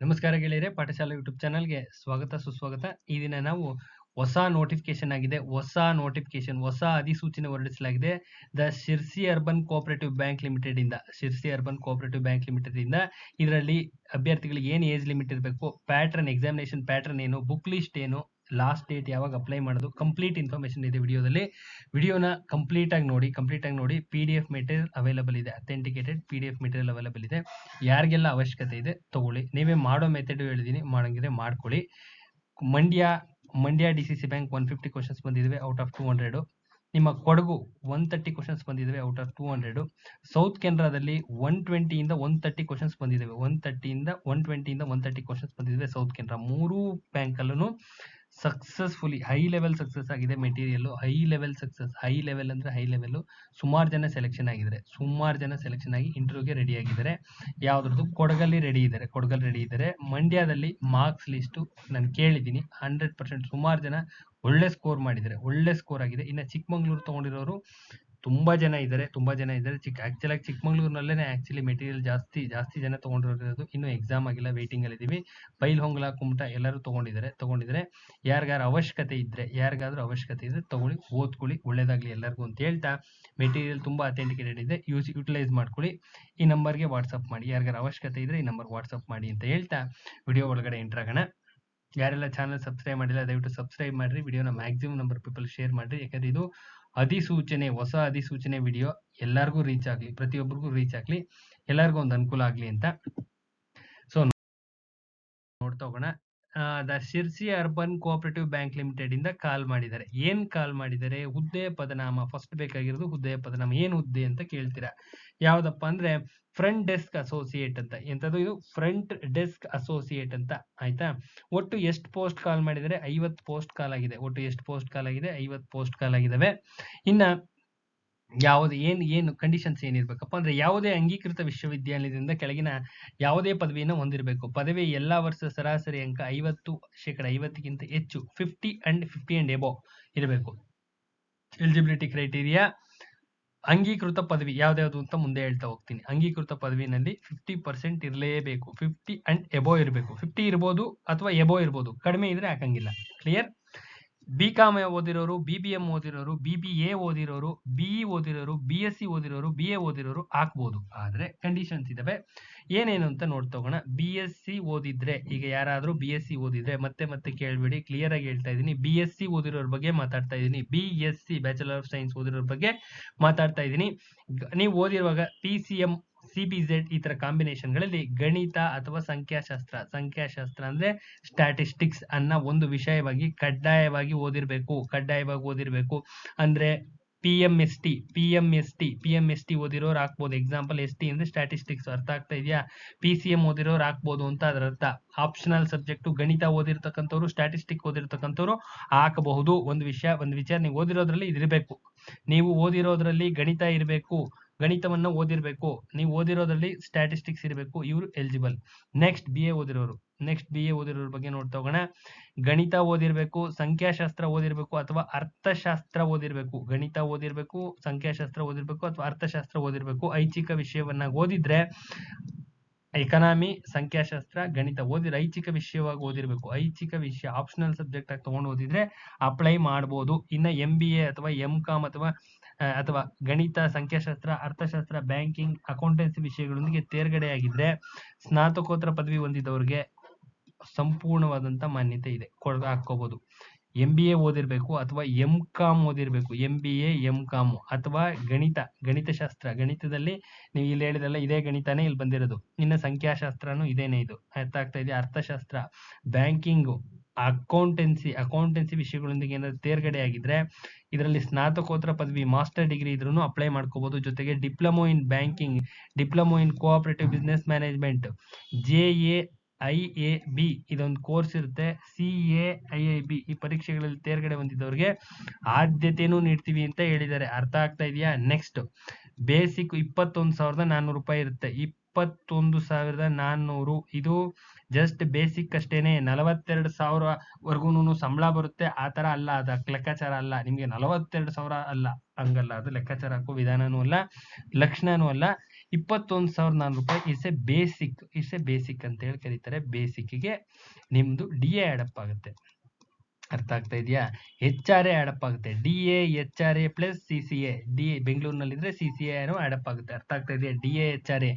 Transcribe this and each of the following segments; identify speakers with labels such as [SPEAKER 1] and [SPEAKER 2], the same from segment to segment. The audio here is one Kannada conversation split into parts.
[SPEAKER 1] ನಮಸ್ಕಾರ ಗೆಳೆಯರೆ, ಪಾಠಶಾಲೆ ಯೂಟ್ಯೂಬ್ ಚಾನಲ್ಗೆ ಸ್ವಾಗತ, ಸುಸ್ವಾಗತ. ಈ ದಿನ ನಾವು ಹೊಸ ನೋಟಿಫಿಕೇಶನ್ ಆಗಿದೆ. ಹೊಸ ನೋಟಿಫಿಕೇಶನ್ ಹೊಸ ಅಧಿಸೂಚನೆ ಹೊರಡಿಸಲಾಗಿದೆ. The Sirsi urban cooperative bank limited ಇಂದ Sirsi urban cooperative bank limited ಇಂದ ಇದರಲ್ಲಿ ಅಭ್ಯರ್ಥಿಗಳಿಗೆ ಏನು ಏಜ್ ಲಿಮಿಟ್ ಇರಬೇಕು, ಪ್ಯಾಟ್ರನ್ ಎಕ್ಸಾಮಿನೇಷನ್ ಪ್ಯಾಟ್ರನ್ ಏನು ಬುಕ್ ಲಿಸ್ಟ್ ಏನು ಲಾಸ್ಟ್ ಡೇಟ್ ಯಾವಾಗ ಅಪ್ಲೈ ಮಾಡೋದು ಕಂಪ್ಲೀಟ್ ಇನ್ಫಾರ್ಮೇಶನ್ ಇದೆ ವಿಡಿಯೋದಲ್ಲಿ. ವಿಡಿಯೋನ ಕಂಪ್ಲೀಟ್ ಆಗಿ ನೋಡಿ ಕಂಪ್ಲೀಟ್ ಆಗಿ ನೋಡಿ P D F material available ಇದೆ authenticated P D F material available ಇದೆ. ಯಾರಿಗೆಲ್ಲ ಅವಶ್ಯಕತೆ ಇದೆ ತಗೊಳ್ಳಿ. ನೀವೇ ಮಾಡೋ ಮೆಥಡ್ ಹೇಳಿದೀನಿ, ಮಾಡೋಂಗಿದ್ರೆ ಮಾಡ್ಕೊಳ್ಳಿ. Mandya Mandya D C C bank one fifty questions ಬಂದಿದ್ದಾವೆ ಔಟ್ ಆಫ್ ಟೂ ಹಂಡ್ರೆಡ್ ನಿಮ್ಮ ಕೊಡಗು ಒನ್ ತರ್ಟಿ ಕ್ವಶನ್ಸ್ ಬಂದಿದ್ದಾವೆ out of two hundred south ಕೆನರಾದಲ್ಲಿ one ಟ್ವೆಂಟಿಯಿಂದ ಒನ್ ತರ್ಟಿ ಕ್ವಶನ್ಸ್ ಬಂದಿದ್ದಾವೆ ಒನ್ ತರ್ಟಿಯಿಂದ ಒನ್ ಟ್ವೆಂಟಿಯಿಂದ ಒನ್ ತರ್ಟಿ ಕ್ವಶನ್ಸ್ ಬಂದಿದ್ದಾವೆ ಸೌತ್ ಕೆನರಾ ಮೂರೂ ಬ್ಯಾಂಕಲ್ಲೂ ಸಕ್ಸಸ್ಫುಲಿ ಹೈ ಲೆವೆಲ್ ಸಕ್ಸಸ್ ಆಗಿದೆ material high level success high level ಅಂದ್ರೆ ಹೈ ಲೆವೆಲ್ ಸುಮಾರು ಜನ ಸೆಲೆಕ್ಷನ್ ಆಗಿದ್ದಾರೆ. ಸುಮಾರು ಜನ ಸೆಲೆಕ್ಷನ್ ಆಗಿ ಇಂಟರ್ವ್ಯೂಗೆ ರೆಡಿ ಆಗಿದ್ದಾರೆ. ಯಾವ್ದ್ರದ್ದು? ಕೊಡಗಲ್ಲಿ ರೆಡಿ ಇದ್ದಾರೆ. ಕೊಡಗಲ್ಲಿ ರೆಡಿ ಇದ್ದಾರೆ. ಮಂಡ್ಯದಲ್ಲಿ ಮಾರ್ಕ್ಸ್ ಲಿಸ್ಟು ನಾನು ಕೇಳಿದ್ದೀನಿ. ಹಂಡ್ರೆಡ್ ಪರ್ಸೆಂಟ್ ಸುಮಾರು ಜನ ಒಳ್ಳೆ ಸ್ಕೋರ್ ಮಾಡಿದ್ದಾರೆ. ಒಳ್ಳೆ ಸ್ಕೋರ್ ಆಗಿದೆ. ಇನ್ನು ಚಿಕ್ಕಮಂಗ್ಳೂರು ತಗೊಂಡಿರೋರು ತುಂಬಾ ಜನ ಇದ್ದಾರೆ ತುಂಬಾ ಜನ ಇದ್ದಾರೆ ಆಕ್ಚುಲ್ ಆಗಿ ಚಿಕ್ಕಮಂಗ್ಳೂರಿನಲ್ಲೇ ಆಕ್ಚುಲಿ ಮೆಟೀರಿಯಲ್ ಜಾಸ್ತಿ ಜಾಸ್ತಿ ಜನ ತಗೊಂಡಿರೋದು ಇನ್ನು ಎಕ್ಸಾಮ್ ಆಗಿಲ್ಲ ವೇಟಿಂಗ್ ಅಲ್ಲಿ ಇದೀವಿ. ಬೈಲ್ಹೊಂಗಲ ಕುಮಟ ಎಲ್ಲರೂ ತಗೊಂಡಿದ್ದಾರೆ ತಗೊಂಡಿದ್ದಾರೆ ಯಾರಿಗಾರು ಅವಶ್ಯಕತೆ ಇದ್ರೆ, ಯಾರಿಗಾದ್ರೂ ಅವಶ್ಯಕತೆ ಇದ್ರೆ ತಗೊಳ್ಳಿ, ಓದ್ಕೊಳ್ಳಿ, ಒಳ್ಳೇದಾಗ್ಲಿ ಎಲ್ಲರಿಗೂ ಅಂತ ಹೇಳ್ತಾ ಮೆಟೀರಿಯಲ್ ತುಂಬಾ ಅಥೆಂಟಿಕೇಟೆಡ್ ಇದೆ. ಯೂಸ್ ಯುಟಿಲೈಸ್ ಮಾಡ್ಕೊಳ್ಳಿ. ಈ ನಂಬರ್ಗೆ ವಾಟ್ಸಪ್ ಮಾಡಿ. ಯಾರಿಗಾರು ಅವಶ್ಯಕತೆ ಇದ್ರೆ ಈ ನಂಬರ್ ವಾಟ್ಸಪ್ ಮಾಡಿ ಅಂತ ಹೇಳ್ತಾ ವಿಡಿಯೋ ಒಳಗಡೆ ಎಂಟ್ರಾಗೋಣ ಯಾರೆಲ್ಲ ಚಾನಲ್ ಸಬ್ಸ್ಕ್ರೈಬ್ ಮಾಡಿಲ್ಲ, ದಯವಿಟ್ಟು ಸಬ್ಸ್ಕ್ರೈಬ್ ಮಾಡಿರಿ. ವಿಡಿಯೋನ ಮ್ಯಾಕ್ಸಿಮಮ್ ನಂಬರ್ ಪೀಪಲ್ ಶೇರ್ ಮಾಡಿರಿ. ಯಾಕಂದ್ರೆ ಇದು ಅಧಿಸೂಚನೆ, ಹೊಸ ಅಧಿಸೂಚನೆ ವಿಡಿಯೋ ಎಲ್ಲರಿಗೂ ರೀಚ್ ಆಗ್ಲಿ ಪ್ರತಿಯೊಬ್ಬರಿಗೂ ರೀಚ್ ಆಗ್ಲಿ, ಎಲ್ಲರಿಗೂ ಒಂದು ಅನುಕೂಲ ಆಗ್ಲಿ ಅಂತ. ಸೊ ನೋಡ್ತಾ ಹೋಗೋಣ. The Sirsi urban cooperative bank limited ಇಂದ ಕಾಲ್ ಮಾಡಿದ್ದಾರೆ. ಏನ್ ಕಾಲ್ ಮಾಡಿದ್ದಾರೆ? ಹುದ್ದೆ ಪದನಾಮ ಫಸ್ಟ್ ಬೇಕಾಗಿರೋದು ಹುದ್ದೆಯ ಪದನಾಮ. ಏನ್ ಹುದ್ದೆ ಅಂತ ಕೇಳ್ತೀರಾ? ಯಾವ್ದಪ್ಪ ಅಂದ್ರೆ ಫ್ರಂಟ್ ಡೆಸ್ಕ್ ಅಸೋಸಿಯೇಟ್ ಅಂತ. ಎಂಥದ್ದು ಇದು? ಫ್ರಂಟ್ ಡೆಸ್ಕ್ ಅಸೋಸಿಯೇಟ್ ಅಂತ. ಆಯ್ತಾ? ಒಟ್ಟು ಎಷ್ಟು ಪೋಸ್ಟ್ ಕಾಲ್ ಮಾಡಿದರೆ ಐವತ್ತು ಪೋಸ್ಟ್ ಕಾಲ್ ಆಗಿದೆ. ಒಟ್ಟು ಎಷ್ಟು ಪೋಸ್ಟ್ ಕಾಲ್ ಆಗಿದೆ? ಐವತ್ತು ಪೋಸ್ಟ್ ಕಾಲ್ ಆಗಿದ್ದಾವೆ. ಇನ್ನ ಯಾವುದು ಏನು ಏನು ಕಂಡೀಷನ್ಸ್ ಏನಿರ್ಬೇಕಪ್ಪ ಅಂದ್ರೆ ಯಾವುದೇ ಅಂಗೀಕೃತ ವಿಶ್ವವಿದ್ಯಾಲಯದಿಂದ ಕೆಳಗಿನ ಯಾವುದೇ ಪದವಿಯನ್ನು ಹೊಂದಿರಬೇಕು. ಪದವಿ ಎಲ್ಲಾ ವರ್ಷ ಸರಾಸರಿ ಅಂಕ ಐವತ್ತು ಶೇಕಡ ಐವತ್ತಕ್ಕಿಂತ ಹೆಚ್ಚು fifty and fifty and above ಇರಬೇಕು. ಎಲಿಜಿಬಿಲಿಟಿ ಕ್ರೈಟೀರಿಯಾ ಅಂಗೀಕೃತ ಪದವಿ ಯಾವ್ದ್ಯಾವ್ದು ಅಂತ ಮುಂದೆ ಹೇಳ್ತಾ ಹೋಗ್ತೀನಿ. ಅಂಗೀಕೃತ ಪದವಿನಲ್ಲಿ ಫಿಫ್ಟಿ ಪರ್ಸೆಂಟ್ ಇರಲೇಬೇಕು. ಫಿಫ್ಟಿ ಅಂಡ್ ಎಬೋ ಇರಬೇಕು. ಫಿಫ್ಟಿ ಇರ್ಬೋದು ಅಥವಾ ಎಬೋ ಇರ್ಬೋದು. ಕಡಿಮೆ ಇದ್ರೆ ಹಾಕಂಗಿಲ್ಲ. ಕ್ಲಿಯರ್ ಬಿ ಕಾಮ್ ಓದಿರೋರು ಬಿ ಬಿ ಎಂ ಓದಿರೋರು ಬಿ ಬಿ ಎ ಓದಿರೋರು ಬಿಇ ಓದಿರೋರು ಬಿ ಎಸ್ ಸಿ ಓದಿರೋರು ಬಿ ಎ ಓದಿರೋರು ಹಾಕ್ಬೋದು. ಆದ್ರೆ ಕಂಡೀಷನ್ಸ್ ಇದಾವೆ. ಏನೇನು ಅಂತ ನೋಡ್ತೋಗೋಣ ಬಿ ಎಸ್ ಸಿ ಓದಿದ್ರೆ, ಈಗ ಯಾರಾದ್ರೂ ಬಿ ಎಸ್ ಸಿ ಓದಿದ್ರೆ, ಮತ್ತೆ ಮತ್ತೆ ಕೇಳ್ಬೇಡಿ ಕ್ಲಿಯರ್ ಆಗಿ ಹೇಳ್ತಾ ಇದ್ದೀನಿ ಬಿ ಎಸ್ ಸಿ ಓದಿರೋರ ಬಗ್ಗೆ ಮಾತಾಡ್ತಾ ಇದ್ದೀನಿ B S C bachelor of science ಓದಿರೋರ ಬಗ್ಗೆ ಮಾತಾಡ್ತಾ ಇದ್ದೀನಿ ನೀವು ಓದಿರುವಾಗ P C M C B Z ಈ ತರ ಕಾಂಬಿನೇಷನ್ಗಳಲ್ಲಿ ಗಣಿತ ಅಥವಾ ಸಂಖ್ಯಾಶಾಸ್ತ್ರ. ಸಂಖ್ಯಾಶಾಸ್ತ್ರ ಅಂದ್ರೆ ಸ್ಟ್ಯಾಟಿಸ್ಟಿಕ್ಸ್ ಅನ್ನ ಒಂದು ವಿಷಯವಾಗಿ ಕಡ್ಡಾಯವಾಗಿ ಓದಿರ್ಬೇಕು. ಕಡ್ಡಾಯವಾಗಿ ಓದಿರ್ಬೇಕು. ಅಂದ್ರೆ P M S T P M S T P M S T ಓದಿರೋರು ಹಾಕ್ಬೋದು. ಎಕ್ಸಾಂಪಲ್ ಎಸ್ ಟಿ ಅಂದ್ರೆ ಸ್ಟ್ಯಾಟಿಸ್ಟಿಕ್ಸ್ ಅರ್ಥ ಆಗ್ತಾ ಇದೆಯಾ? ಪಿ ಸಿ ಎಂ ಓದಿರೋರು ಹಾಕ್ಬೋದು ಅಂತ ಅದರ ಅರ್ಥ. ಆಪ್ಷನಲ್ ಸಬ್ಜೆಕ್ಟ್ ಗಣಿತ ಓದಿರ್ತಕ್ಕಂಥವ್ರು ಸ್ಟ್ಯಾಟಿಸ್ಟಿಕ್ ಓದಿರ್ತಕ್ಕಂಥವ್ರು ಹಾಕಬಹುದು. ಒಂದು ವಿಷಯ, ಒಂದು ವಿಚಾರ ನೀವು ಓದಿರೋದ್ರಲ್ಲಿ ಇದಿರಬೇಕು. ನೀವು ಓದಿರೋದ್ರಲ್ಲಿ ಗಣಿತ ಇರಬೇಕು. ಗಣಿತವನ್ನ ಓದಿರ್ಬೇಕು. ನೀವು ಓದಿರೋದ್ರಲ್ಲಿ ಸ್ಟ್ಯಾಟಿಸ್ಟಿಕ್ಸ್ ಇರಬೇಕು, ಇವರು ಎಲಿಜಿಬಲ್ ನೆಕ್ಸ್ಟ್ ಬಿ ಎ ಓದಿರೋರು. ನೆಕ್ಸ್ಟ್ ಬಿ ಎ ಓದಿರೋರ ಬಗ್ಗೆ ನೋಡ್ತಾ ಹೋಗೋಣ. ಗಣಿತ ಓದಿರ್ಬೇಕು, ಸಂಖ್ಯಾಶಾಸ್ತ್ರ ಓದಿರ್ಬೇಕು ಅಥವಾ ಅರ್ಥಶಾಸ್ತ್ರ ಓದಿರ್ಬೇಕು. ಗಣಿತ ಓದಿರ್ಬೇಕು, ಸಂಖ್ಯಾಶಾಸ್ತ್ರ ಓದಿರ್ಬೇಕು ಅಥವಾ ಅರ್ಥಶಾಸ್ತ್ರ ಓದಿರ್ಬೇಕು. ಐಚ್ಛಿಕ ವಿಷಯವನ್ನ ಓದಿದ್ರೆ ಎಕನಾಮಿ ಸಂಖ್ಯಾಶಾಸ್ತ್ರ, ಗಣಿತ ಓದಿರ ಐಚ್ಛಿಕ ವಿಷಯವಾಗಿ ಓದಿರ್ಬೇಕು. ಐಚ್ಛಿಕ ವಿಷಯ ಆಪ್ಷನಲ್ ಸಬ್ಜೆಕ್ಟ್ ಆಗಿ ತಗೊಂಡು ಓದಿದ್ರೆ ಅಪ್ಲೈ ಮಾಡ್ಬೋದು. ಇನ್ನ ಎಂ ಬಿ ಎ ಅಥವಾ ಎಂ ಕಾಮ್ ಅಥವಾ ಅಥವಾ ಗಣಿತ, ಸಂಖ್ಯಾಶಾಸ್ತ್ರ, ಅರ್ಥಶಾಸ್ತ್ರ, ಬ್ಯಾಂಕಿಂಗ್, ಅಕೌಂಟೆನ್ಸಿ ವಿಷಯಗಳೊಂದಿಗೆ ತೇರ್ಗಡೆ ಆಗಿದ್ರೆ ಸ್ನಾತಕೋತ್ತರ ಪದವಿ ಹೊಂದಿದವರಿಗೆ ಸಂಪೂರ್ಣವಾದಂತ ಮಾನ್ಯತೆ ಇದೆ. ಹಾಕೋಬಹುದು ಎಂ ಬಿ ಎ ಓದಿರ್ಬೇಕು ಅಥವಾ ಎಂ ಕಾಮ್ ಓದಿರ್ಬೇಕು. M B A M com ಅಥವಾ ಗಣಿತ, ಗಣಿತಶಾಸ್ತ್ರ. ಗಣಿತದಲ್ಲಿ ನೀವು ಇಲ್ಲಿ ಹೇಳಿದಲ್ಲ ಇದೇ ಗಣಿತನೇ ಇಲ್ಲಿ ಬಂದಿರೋದು. ಇನ್ನು ಸಂಖ್ಯಾಶಾಸ್ತ್ರನೂ ಇದೇನೆ ಇದು. ಅರ್ಥ ಆಗ್ತಾ ಇದೆ ಅರ್ಥಶಾಸ್ತ್ರ, ಬ್ಯಾಂಕಿಂಗು ಅಕೌಂಟೆನ್ಸಿ ಅಕೌಂಟೆನ್ಸಿ ವಿಷಯಗಳೊಂದಿಗೆ ಏನಾದರೂ ತೇರ್ಗಡೆ ಆಗಿದ್ರೆ, ಇದರಲ್ಲಿ ಸ್ನಾತಕೋತ್ತರ ಪದವಿ ಮಾಸ್ಟರ್ ಡಿಗ್ರಿ ಇದ್ರೂ ಅಪ್ಲೈ ಮಾಡ್ಕೋಬಹುದು ಜೊತೆಗೆ diploma in banking diploma in cooperative business management J A I A B ಇದೊಂದು ಕೋರ್ಸ್ ಇರುತ್ತೆ. C A I I B ಈ ಪರೀಕ್ಷೆಗಳಲ್ಲಿ ತೇರ್ಗಡೆ ಹೊಂದಿದವ್ರಿಗೆ ಆದ್ಯತೆನೂ ನೀಡ್ತೀವಿ ಅಂತ ಹೇಳಿದ್ದಾರೆ. ಅರ್ಥ ಆಗ್ತಾ ಇದೆಯಾ? ನೆಕ್ಸ್ಟ್ ಬೇಸಿಕ್ ಇಪ್ಪತ್ತೊಂದು ಸಾವಿರದ ನಾನ್ನೂರು ರೂಪಾಯಿ ಇರುತ್ತೆ. ಇಪ್ಪತ್ತೊಂದು ಸಾವಿರದ ನಾನ್ನೂರು ಇದು ಜಸ್ಟ್ ಬೇಸಿಕ್ ಅಷ್ಟೇನೆ. ನಲವತ್ತೆರಡು ಸಾವಿರವರೆಗೂ ಸಂಬಳ ಬರುತ್ತೆ. ಆ ತರ ಅಲ್ಲ. ಅದ ಲೆಕ್ಕಾಚಾರ ಅಲ್ಲ. ನಿಮ್ಗೆ ನಲವತ್ತೆರಡು ಸಾವಿರ ಅಲ್ಲ. ಹಂಗಲ್ಲ. ಅದು ಲೆಕ್ಕಾಚಾರ ಹಾಕೋ ವಿಧಾನನೂ ಅಲ್ಲ. ಲಕ್ಷಣನೂ ಅಲ್ಲ. ಇಪ್ಪತ್ತೊಂದು ಸಾವಿರದ ನಾನ್ನೂರು ರೂಪಾಯಿ is a basic is a basic ಅಂತ ಹೇಳಿ ಕರೀತಾರೆ ಬೇಸಿಕ್ಗೆ ನಿಮ್ದು ಡಿ ಎ ಆಗುತ್ತೆ. ಅರ್ಥ ಆಗ್ತಾ ಇದೆಯಾ? ಎಚ್ ಆರ್ ಎ ಆಡಪ್ ಆಗುತ್ತೆ. D A, H R A plus C C A. D ಬೆಂಗಳೂರಿನಲ್ಲಿದ್ದರೆ C C ಎನು ಆಡಪ್ ಆಗುತ್ತೆ. ಅರ್ಥ ಆಗ್ತಾ ಇದೆಯಾ? D A, H R A.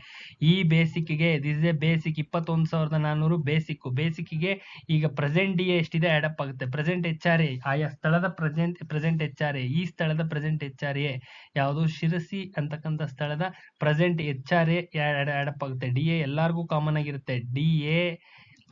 [SPEAKER 1] ಈ ಬೇಸಿಕ್ಗೆ ದಿಸ್ ಎ ಬೇಸಿಕ್ ಇಪ್ಪತ್ತೊಂದು ಸಾವಿರದ ನಾನ್ನೂರು ಬೇಸಿಕ್ ಬೇಸಿಕ್ಗೆ ಈಗ ಪ್ರೆಸೆಂಟ್ ಡಿ ಎ ಎಷ್ಟಿದೆ ಆಡಪ್ ಆಗುತ್ತೆ. ಪ್ರೆಸೆಂಟ್ ಎಚ್ ಆರ್ ಎ, ಆಯಾ ಸ್ಥಳದ present present H R A. ಈ ಸ್ಥಳದ ಪ್ರೆಸೆಂಟ್ ಎಚ್ ಆರ್ ಎ ಯಾವುದು? ಶಿರಸಿ ಅಂತಕ್ಕಂಥ ಸ್ಥಳದ present H R A add up ಆಗುತ್ತೆ. ಡಿ ಎ ಎಲ್ಲರಿಗೂ ಕಾಮನ್ ಆಗಿರುತ್ತೆ. D A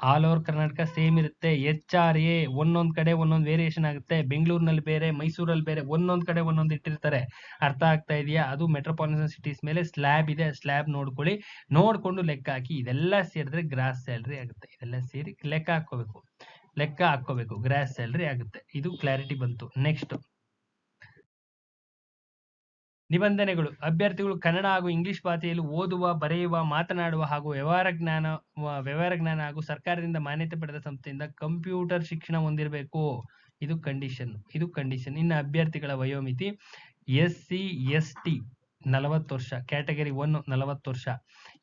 [SPEAKER 1] all over Karnataka same ಇರುತ್ತೆ. ಎಚ್ ಆರ್ ಎ ಒಂದೊಂದ್ ಕಡೆ ಒಂದೊಂದು ವೇರಿಯೇಷನ್ ಆಗುತ್ತೆ. ಬೆಂಗಳೂರಿನಲ್ಲಿ ಬೇರೆ, ಮೈಸೂರಲ್ಲಿ ಬೇರೆ ಒಂದೊಂದ್ ಕಡೆ ಒಂದೊಂದು ಇಟ್ಟಿರ್ತಾರೆ. ಅರ್ಥ ಆಗ್ತಾ ಇದೆಯಾ? ಅದು ಮೆಟ್ರೋಪಾಲಿಟನ್ ಸಿಟೀಸ್ ಮೇಲೆ ಸ್ಲ್ಯಾಬ್ ಇದೆ. ಸ್ಲ್ಯಾಬ್ ನೋಡ್ಕೊಳ್ಳಿ. ನೋಡ್ಕೊಂಡು ಲೆಕ್ಕ ಹಾಕಿ. ಇದೆಲ್ಲ ಸೇರಿದ್ರೆ ಗ್ರಾಸ್ ಸ್ಯಾಲ್ರಿ ಆಗುತ್ತೆ. ಇದೆಲ್ಲ ಸೇರಿ ಲೆಕ್ಕ ಹಾಕೋಬೇಕು ಲೆಕ್ಕ ಹಾಕೋಬೇಕು ಗ್ರಾಸ್ ಸ್ಯಾಲ್ರಿ ಆಗುತ್ತೆ. ಇದು ಕ್ಲಾರಿಟಿ ಬಂತು. ನೆಕ್ಸ್ಟ್ ನಿಬಂಧನೆಗಳು. ಅಭ್ಯರ್ಥಿಗಳು ಕನ್ನಡ ಹಾಗೂ ಇಂಗ್ಲಿಷ್ ಭಾಷೆಯಲ್ಲಿ ಓದುವ, ಬರೆಯುವ, ಮಾತನಾಡುವ ಹಾಗೂ ವ್ಯವಹಾರ ಜ್ಞಾನ ವ್ಯವಹಾರ ಜ್ಞಾನ ಹಾಗೂ ಸರ್ಕಾರದಿಂದ ಮಾನ್ಯತೆ ಪಡೆದ ಸಂಸ್ಥೆಯಿಂದ ಕಂಪ್ಯೂಟರ್ ಶಿಕ್ಷಣ ಹೊಂದಿರಬೇಕು. ಇದು ಕಂಡೀಷನ್. ಇದು ಕಂಡೀಷನ್. ಇನ್ನು ಅಭ್ಯರ್ಥಿಗಳ ವಯೋಮಿತಿ ಎಸ್ ಸಿ ಎಸ್ ಟಿ ನಲವತ್ತು ವರ್ಷ. ಕ್ಯಾಟಗರಿ ಒನ್, ನಲವತ್ತು ವರ್ಷ.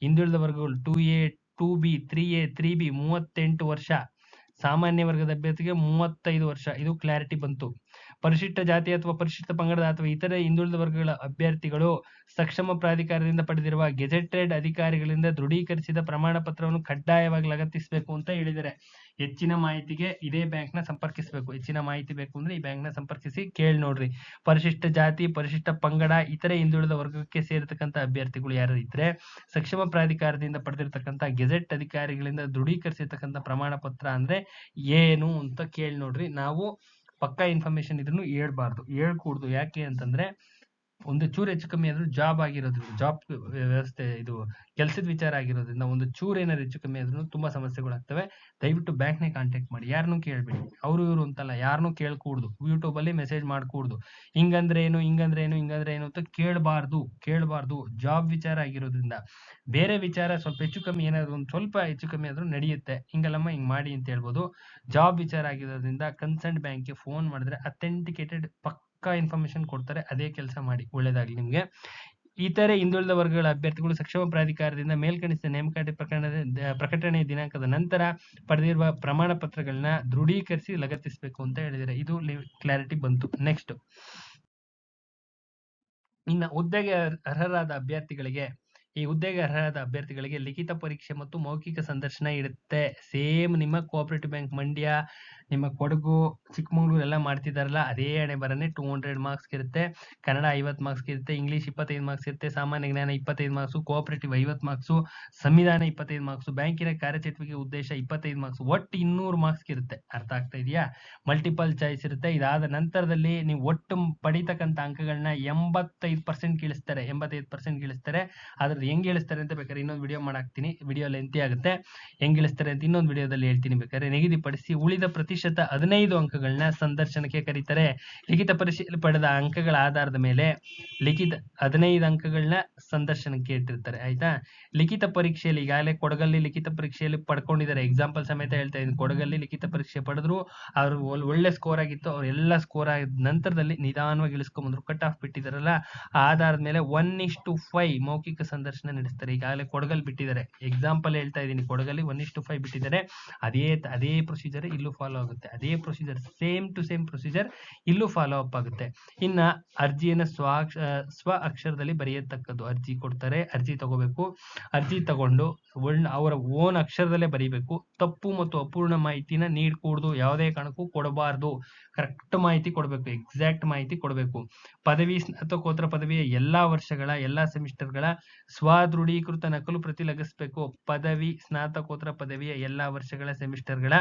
[SPEAKER 1] ಹಿಂದುಳಿದ ವರ್ಗಗಳು two A, two B, three A, three B, ಮೂವತ್ತೆಂಟು ವರ್ಷ. ಸಾಮಾನ್ಯ ವರ್ಗದ ಅಭ್ಯರ್ಥಿಗೆ ಮೂವತ್ತೈದು ವರ್ಷ. ಇದು ಕ್ಲಾರಿಟಿ ಬಂತು. ಪರಿಶಿಷ್ಟ ಜಾತಿ ಅಥವಾ ಪರಿಶಿಷ್ಟ ಪಂಗಡದ ಅಥವಾ ಇತರೆ ಹಿಂದುಳಿದ ವರ್ಗಗಳ ಅಭ್ಯರ್ಥಿಗಳು ಸಕ್ಷಮ ಪ್ರಾಧಿಕಾರದಿಂದ ಪಡೆದಿರುವ ಗೆಜೆಟೆಡ್ ಅಧಿಕಾರಿಗಳಿಂದ ದೃಢೀಕರಿಸಿದ ಪ್ರಮಾಣ ಪತ್ರವನ್ನು ಕಡ್ಡಾಯವಾಗಿ ಲಗತ್ತಿಸಬೇಕು ಅಂತ ಹೇಳಿದ್ದಾರೆ. ಹೆಚ್ಚಿನ ಮಾಹಿತಿಗೆ ಇದೇ ಬ್ಯಾಂಕ್ನ ಸಂಪರ್ಕಿಸಬೇಕು. ಹೆಚ್ಚಿನ ಮಾಹಿತಿ ಬೇಕು ಅಂದ್ರೆ ಈ ಬ್ಯಾಂಕ್ನ ಸಂಪರ್ಕಿಸಿ ಕೇಳಿ ನೋಡ್ರಿ. ಪರಿಶಿಷ್ಟ ಜಾತಿ, ಪರಿಶಿಷ್ಟ ಪಂಗಡ, ಇತರೆ ಹಿಂದುಳಿದ ವರ್ಗಕ್ಕೆ ಸೇರತಕ್ಕಂತ ಅಭ್ಯರ್ಥಿಗಳು ಯಾರು ಇದ್ರೆ ಸಕ್ಷಮ ಪ್ರಾಧಿಕಾರದಿಂದ ಪಡೆದಿರ್ತಕ್ಕಂಥ ಗೆಜೆಟ್ ಅಧಿಕಾರಿಗಳಿಂದ ದೃಢೀಕರಿಸಿರ್ತಕ್ಕಂಥ ಪ್ರಮಾಣ ಪತ್ರ ಅಂದ್ರೆ ಏನು ಅಂತ ಕೇಳಿ ನೋಡ್ರಿ. ನಾವು ಪಕ್ಕಾ ಇನ್ಫಾರ್ಮೇಶನ್ ಇದ್ರೂ ಹೇಳ್ಬಾರ್ದು. ಹೇಳ್ಕೂಡ್ದು. ಯಾಕೆ ಅಂತಂದ್ರೆ ಒಂದು ಚೂರು ಹೆಚ್ಚು ಕಮ್ಮಿ ಆದ್ರೂ ಜಾಬ್ ಆಗಿರೋದ್ರಿಂದ ಜಾಬ್ ವ್ಯವಸ್ಥೆ ಇದು ಕೆಲಸದ ವಿಚಾರ ಆಗಿರೋದ್ರಿಂದ ಒಂದು ಚೂರು ಏನಾದ್ರು ಹೆಚ್ಚು ಕಮ್ಮಿ ಆದ್ರೂ ತುಂಬಾ ಸಮಸ್ಯೆಗಳಾಗ್ತವೆ ದಯವಿಟ್ಟು ಬ್ಯಾಂಕ್ನೇ ಕಾಂಟ್ಯಾಕ್ಟ್ ಮಾಡಿ. ಯಾರನ್ನೂ ಕೇಳ್ಬೇಡಿ. ಅವರು ಇವರು ಅಂತಲ್ಲ ಯಾರನ್ನೂ ಕೇಳ್ಕೂಡ್ದು. ಯೂಟ್ಯೂಬ್ ಅಲ್ಲಿ ಮೆಸೇಜ್ ಮಾಡ್ಕೂಡ್ದು. ಹಿಂಗಂದ್ರೆ ಏನು ಹಿಂಗಂದ್ರೆ ಏನು ಹಿಂಗಂದ್ರೆ ಏನು ಅಂತ ಕೇಳಬಾರ್ದು ಕೇಳಬಾರ್ದು. ಜಾಬ್ ವಿಚಾರ ಆಗಿರೋದ್ರಿಂದ ಬೇರೆ ವಿಚಾರ ಸ್ವಲ್ಪ ಹೆಚ್ಚು ಕಮ್ಮಿ ಏನಾದ್ರು ಒಂದು ಸ್ವಲ್ಪ ಹೆಚ್ಚು ಕಮ್ಮಿ ಆದ್ರೂ ನಡೆಯುತ್ತೆ. ಹಿಂಗಲ್ಲಮ್ಮ, ಹಿಂಗ್ ಮಾಡಿ ಅಂತ ಹೇಳ್ಬೋದು. ಜಾಬ್ ವಿಚಾರ ಆಗಿರೋದ್ರಿಂದ ಕನ್ಸರ್ನ್ ಬ್ಯಾಂಕ್ಗೆ ಫೋನ್ ಮಾಡಿದ್ರೆ ಅಥೆಂಟಿಕೇಟೆಡ್ ಪಕ್ಕಾ ಇನ್ಫಾರ್ಮೇಶನ್ ಕೊಡ್ತಾರೆ, ಅದೇ ಕೆಲಸ ಮಾಡಿ, ಒಳ್ಳೇದಾಗಲಿ ನಿಮಗೆ. ಇತರೆ ಹಿಂದುಳಿದ ವರ್ಗಗಳ ಅಭ್ಯರ್ಥಿಗಳು ಸಕ್ಷಮ ಪ್ರಾಧಿಕಾರದಿಂದ ಮೇಲ್ಕಣಿಸಿದ ನೇಮಕಾತಿ ಪ್ರಕರಣದ ಪ್ರಕಟಣೆ ದಿನಾಂಕದ ನಂತರ ಪಡೆದಿರುವ ಪ್ರಮಾಣ ಪತ್ರಗಳನ್ನ ದೃಢೀಕರಿಸಿ ಲಗತ್ತಿಸಬೇಕು ಅಂತ ಹೇಳಿದರೆ ಇದು ಕ್ಲಾರಿಟಿ ಬಂತು. ನೆಕ್ಸ್ಟ್ ಇನ್ನು ಹುದ್ದೆಗೆ ಅರ್ಹರಾದ ಅಭ್ಯರ್ಥಿಗಳಿಗೆ, ಈ ಹುದ್ದೆಗೆ ಅರ್ಹರಾದ ಅಭ್ಯರ್ಥಿಗಳಿಗೆ ಲಿಖಿತ ಪರೀಕ್ಷೆ ಮತ್ತು ಮೌಖಿಕ ಸಂದರ್ಶನ ಇರುತ್ತೆ. ಸೇಮ್ ನಿಮ್ಮ ಕೋಆಪರೇಟಿವ್ ಬ್ಯಾಂಕ್ ಮಂಡ್ಯ ನಿಮ್ಮ ಕೊಡಗು, ಚಿಕ್ಕಮಗಳೂರು ಎಲ್ಲ ಮಾಡ್ತಿದಾರಲ್ಲ, ಅದೇ ಹಣೆ ಬರನೆ ಟೂ ಹಂಡ್ರೆಡ್ ಮಾರ್ಕ್ಸ್ ಇರುತ್ತೆ. ಕನ್ನಡ ಐವತ್ತು ಮಾರ್ಕ್ಸ್ ಇರುತ್ತೆ ಇಂಗ್ಲಿಷ್ ಇಪ್ಪತ್ತೈದು ಮಾರ್ಕ್ಸ್ ಇರುತ್ತೆ, ಸಾಮಾನ್ಯ ಜ್ಞಾನ ಇಪ್ಪತ್ತೈದು ಮಾರ್ಕ್ಸು ಕೋಆಪರೇಟಿವ್ ಐವತ್ತು ಮಾರ್ಕ್ಸು ಸಂವಿಧಾನ ಇಪ್ಪತ್ತೈದು ಮಾರ್ಕ್ಸು ಬ್ಯಾಂಕಿನ ಕಾರ್ಯಚಟುವಟಿಕೆ ಉದ್ದೇಶ ಇಪ್ಪತ್ತೈದು ಮಾರ್ಕ್ಸ್ ಒಟ್ಟು ಇನ್ನೂರು ಮಾರ್ಕ್ಸ್ ಇರುತ್ತೆ. ಅರ್ಥ ಆಗ್ತಾ ಇದೆಯಾ? ಮಲ್ಟಿಪಲ್ ಚಾಯ್ಸ್ ಇರುತ್ತೆ. ಇದಾದ ನಂತರದಲ್ಲಿ ನೀವು ಒಟ್ಟು ಪಡಿತಕ್ಕಂಥ ಅಂಕಗಳನ್ನ ಎಂಬತ್ತೈದು ಪರ್ಸೆಂಟ್ ಕೀಳಿಸ್ತಾರೆ, ಎಂಬತ್ತೈದು ಪರ್ಸೆಂಟ್ ಕೀಳಿಸ್ತಾರೆ. ಅದ್ರದ್ದು ಹೆಂಗೆ ಇಳಿಸ್ತಾರೆ ಅಂತ ಬೇಕಾದ್ರೆ ಇನ್ನೊಂದು ವಿಡಿಯೋ ಮಾಡಾಕ್ತೀನಿ. ವಿಡಿಯೋ ಲೆಂತಿ ಆಗುತ್ತೆ. ಹೆಂಗ್ ಇಳಿಸ್ತಾರೆ ಅಂತ ಇನ್ನೊಂದು ವಿಡಿಯೋದಲ್ಲಿ ಹೇಳ್ತೀನಿ ಬೇಕಾದ್ರೆ, ನಿಗದಿಪಡಿಸಿ ಉಳಿದ ಪ್ರತಿಶತ ಹದಿನೈದು ಅಂಕಗಳನ್ನ ಸಂದರ್ಶನಕ್ಕೆ ಕರೀತಾರೆ. ಲಿಖಿತ ಪರಿಶೀಲನೆ ಪಡೆದ ಅಂಕಗಳ ಆಧಾರದ ಮೇಲೆ ಲಿಖಿತ ಹದಿನೈದು ಅಂಕಗಳನ್ನ ಸಂದರ್ಶನಕ್ಕೆ ಇಟ್ಟಿರ್ತಾರೆ, ಆಯ್ತಾ? ಲಿಖಿತ ಪರೀಕ್ಷೆಯಲ್ಲಿ ಈಗಾಗಲೇ ಕೊಡಗಲ್ಲಿ ಲಿಖಿತ ಪರೀಕ್ಷೆಯಲ್ಲಿ ಪಡ್ಕೊಂಡಿದ್ದಾರೆ. ಎಕ್ಸಾಂಪಲ್ ಸಮೇತ ಹೇಳ್ತಾ ಇದ್ದೀನಿ. ಕೊಡಗಲ್ಲಿ ಲಿಖಿತ ಪರೀಕ್ಷೆ ಪಡೆದ್ರು, ಅವ್ರು ಒಳ್ಳೆ ಸ್ಕೋರ್ ಆಗಿತ್ತು. ಅವ್ರು ಎಲ್ಲ ಸ್ಕೋರ್ ಆಗಿದ ನಂತರದಲ್ಲಿ ನಿಧಾನವಾಗಿ ಇಳಿಸ್ಕೊಂಬಂದ್ರು ಕಟ್ ಆಫ್ ಬಿಟ್ಟಿದಾರಲ್ಲ? ಆಧಾರದ ಮೇಲೆ ಒನ್ ಇಸ್ ಟು ಫೈವ್ ಮೌಖಿಕ ಸಂದರ್ಶನ ನಡೆಸ್ತಾರೆ. ಈಗಾಗಲೇ ಕೊಡಗಲ್ಲಿ ಬಿಟ್ಟಿದ್ದಾರೆ. ಎಕ್ಸಾಂಪಲ್ ಹೇಳ್ತಾ ಇದ್ದೀನಿ. ಕೊಡಗಲ್ಲಿ ಒನ್ ಇಸ್ ಟು ಫೈವ್ ಬಿಟ್ಟಿದ್ದಾರೆ. ಅದೇ ಅದೇ ಪ್ರೊಸೀಜರ್ ಇಲ್ಲೂ ಫಾಲೋ ಆಗುತ್ತೆ. ಅದೇ procedure same to same procedure ಇಲ್ಲೂ ಫಾಲೋ ಅಪ್ ಆಗುತ್ತೆ. ಇನ್ನ ಅರ್ಜಿಯನ್ನ ಸ್ವ ಸ್ವ ಅಕ್ಷರದಲ್ಲಿ ಬರೆಯತಕ್ಕದ್ದು ಅರ್ಜಿ ಕೊಡ್ತಾರೆ, ಅರ್ಜಿ ತಗೋಬೇಕು. ಅರ್ಜಿ ತಗೊಂಡು ಅವರ ಓನ್ ಅಕ್ಷರದಲ್ಲೇ ಬರೀಬೇಕು. ತಪ್ಪು ಮತ್ತು ಅಪೂರ್ಣ ಮಾಹಿತಿನ ನೀಡಕೂಡ್ದು ಯಾವುದೇ ಕಾರಣಕ್ಕೂ ಕೊಡಬಾರ್ದು. ಕರೆಕ್ಟ್ ಮಾಹಿತಿ ಕೊಡಬೇಕು ಎಕ್ಸಾಕ್ಟ್ ಮಾಹಿತಿ ಕೊಡಬೇಕು. ಪದವಿ ಸ್ನಾತಕೋತ್ತರ ಪದವಿಯ ಎಲ್ಲಾ ವರ್ಷಗಳ, ಎಲ್ಲಾ ಸೆಮಿಸ್ಟರ್ಗಳ ಸ್ವದೃಢೀಕೃತ ನಕಲು ಪ್ರತಿ ಲಗಿಸ್ಬೇಕು ಪದವಿ ಸ್ನಾತಕೋತ್ತರ ಪದವಿಯ ಎಲ್ಲಾ ವರ್ಷಗಳ, ಸೆಮಿಸ್ಟರ್ಗಳ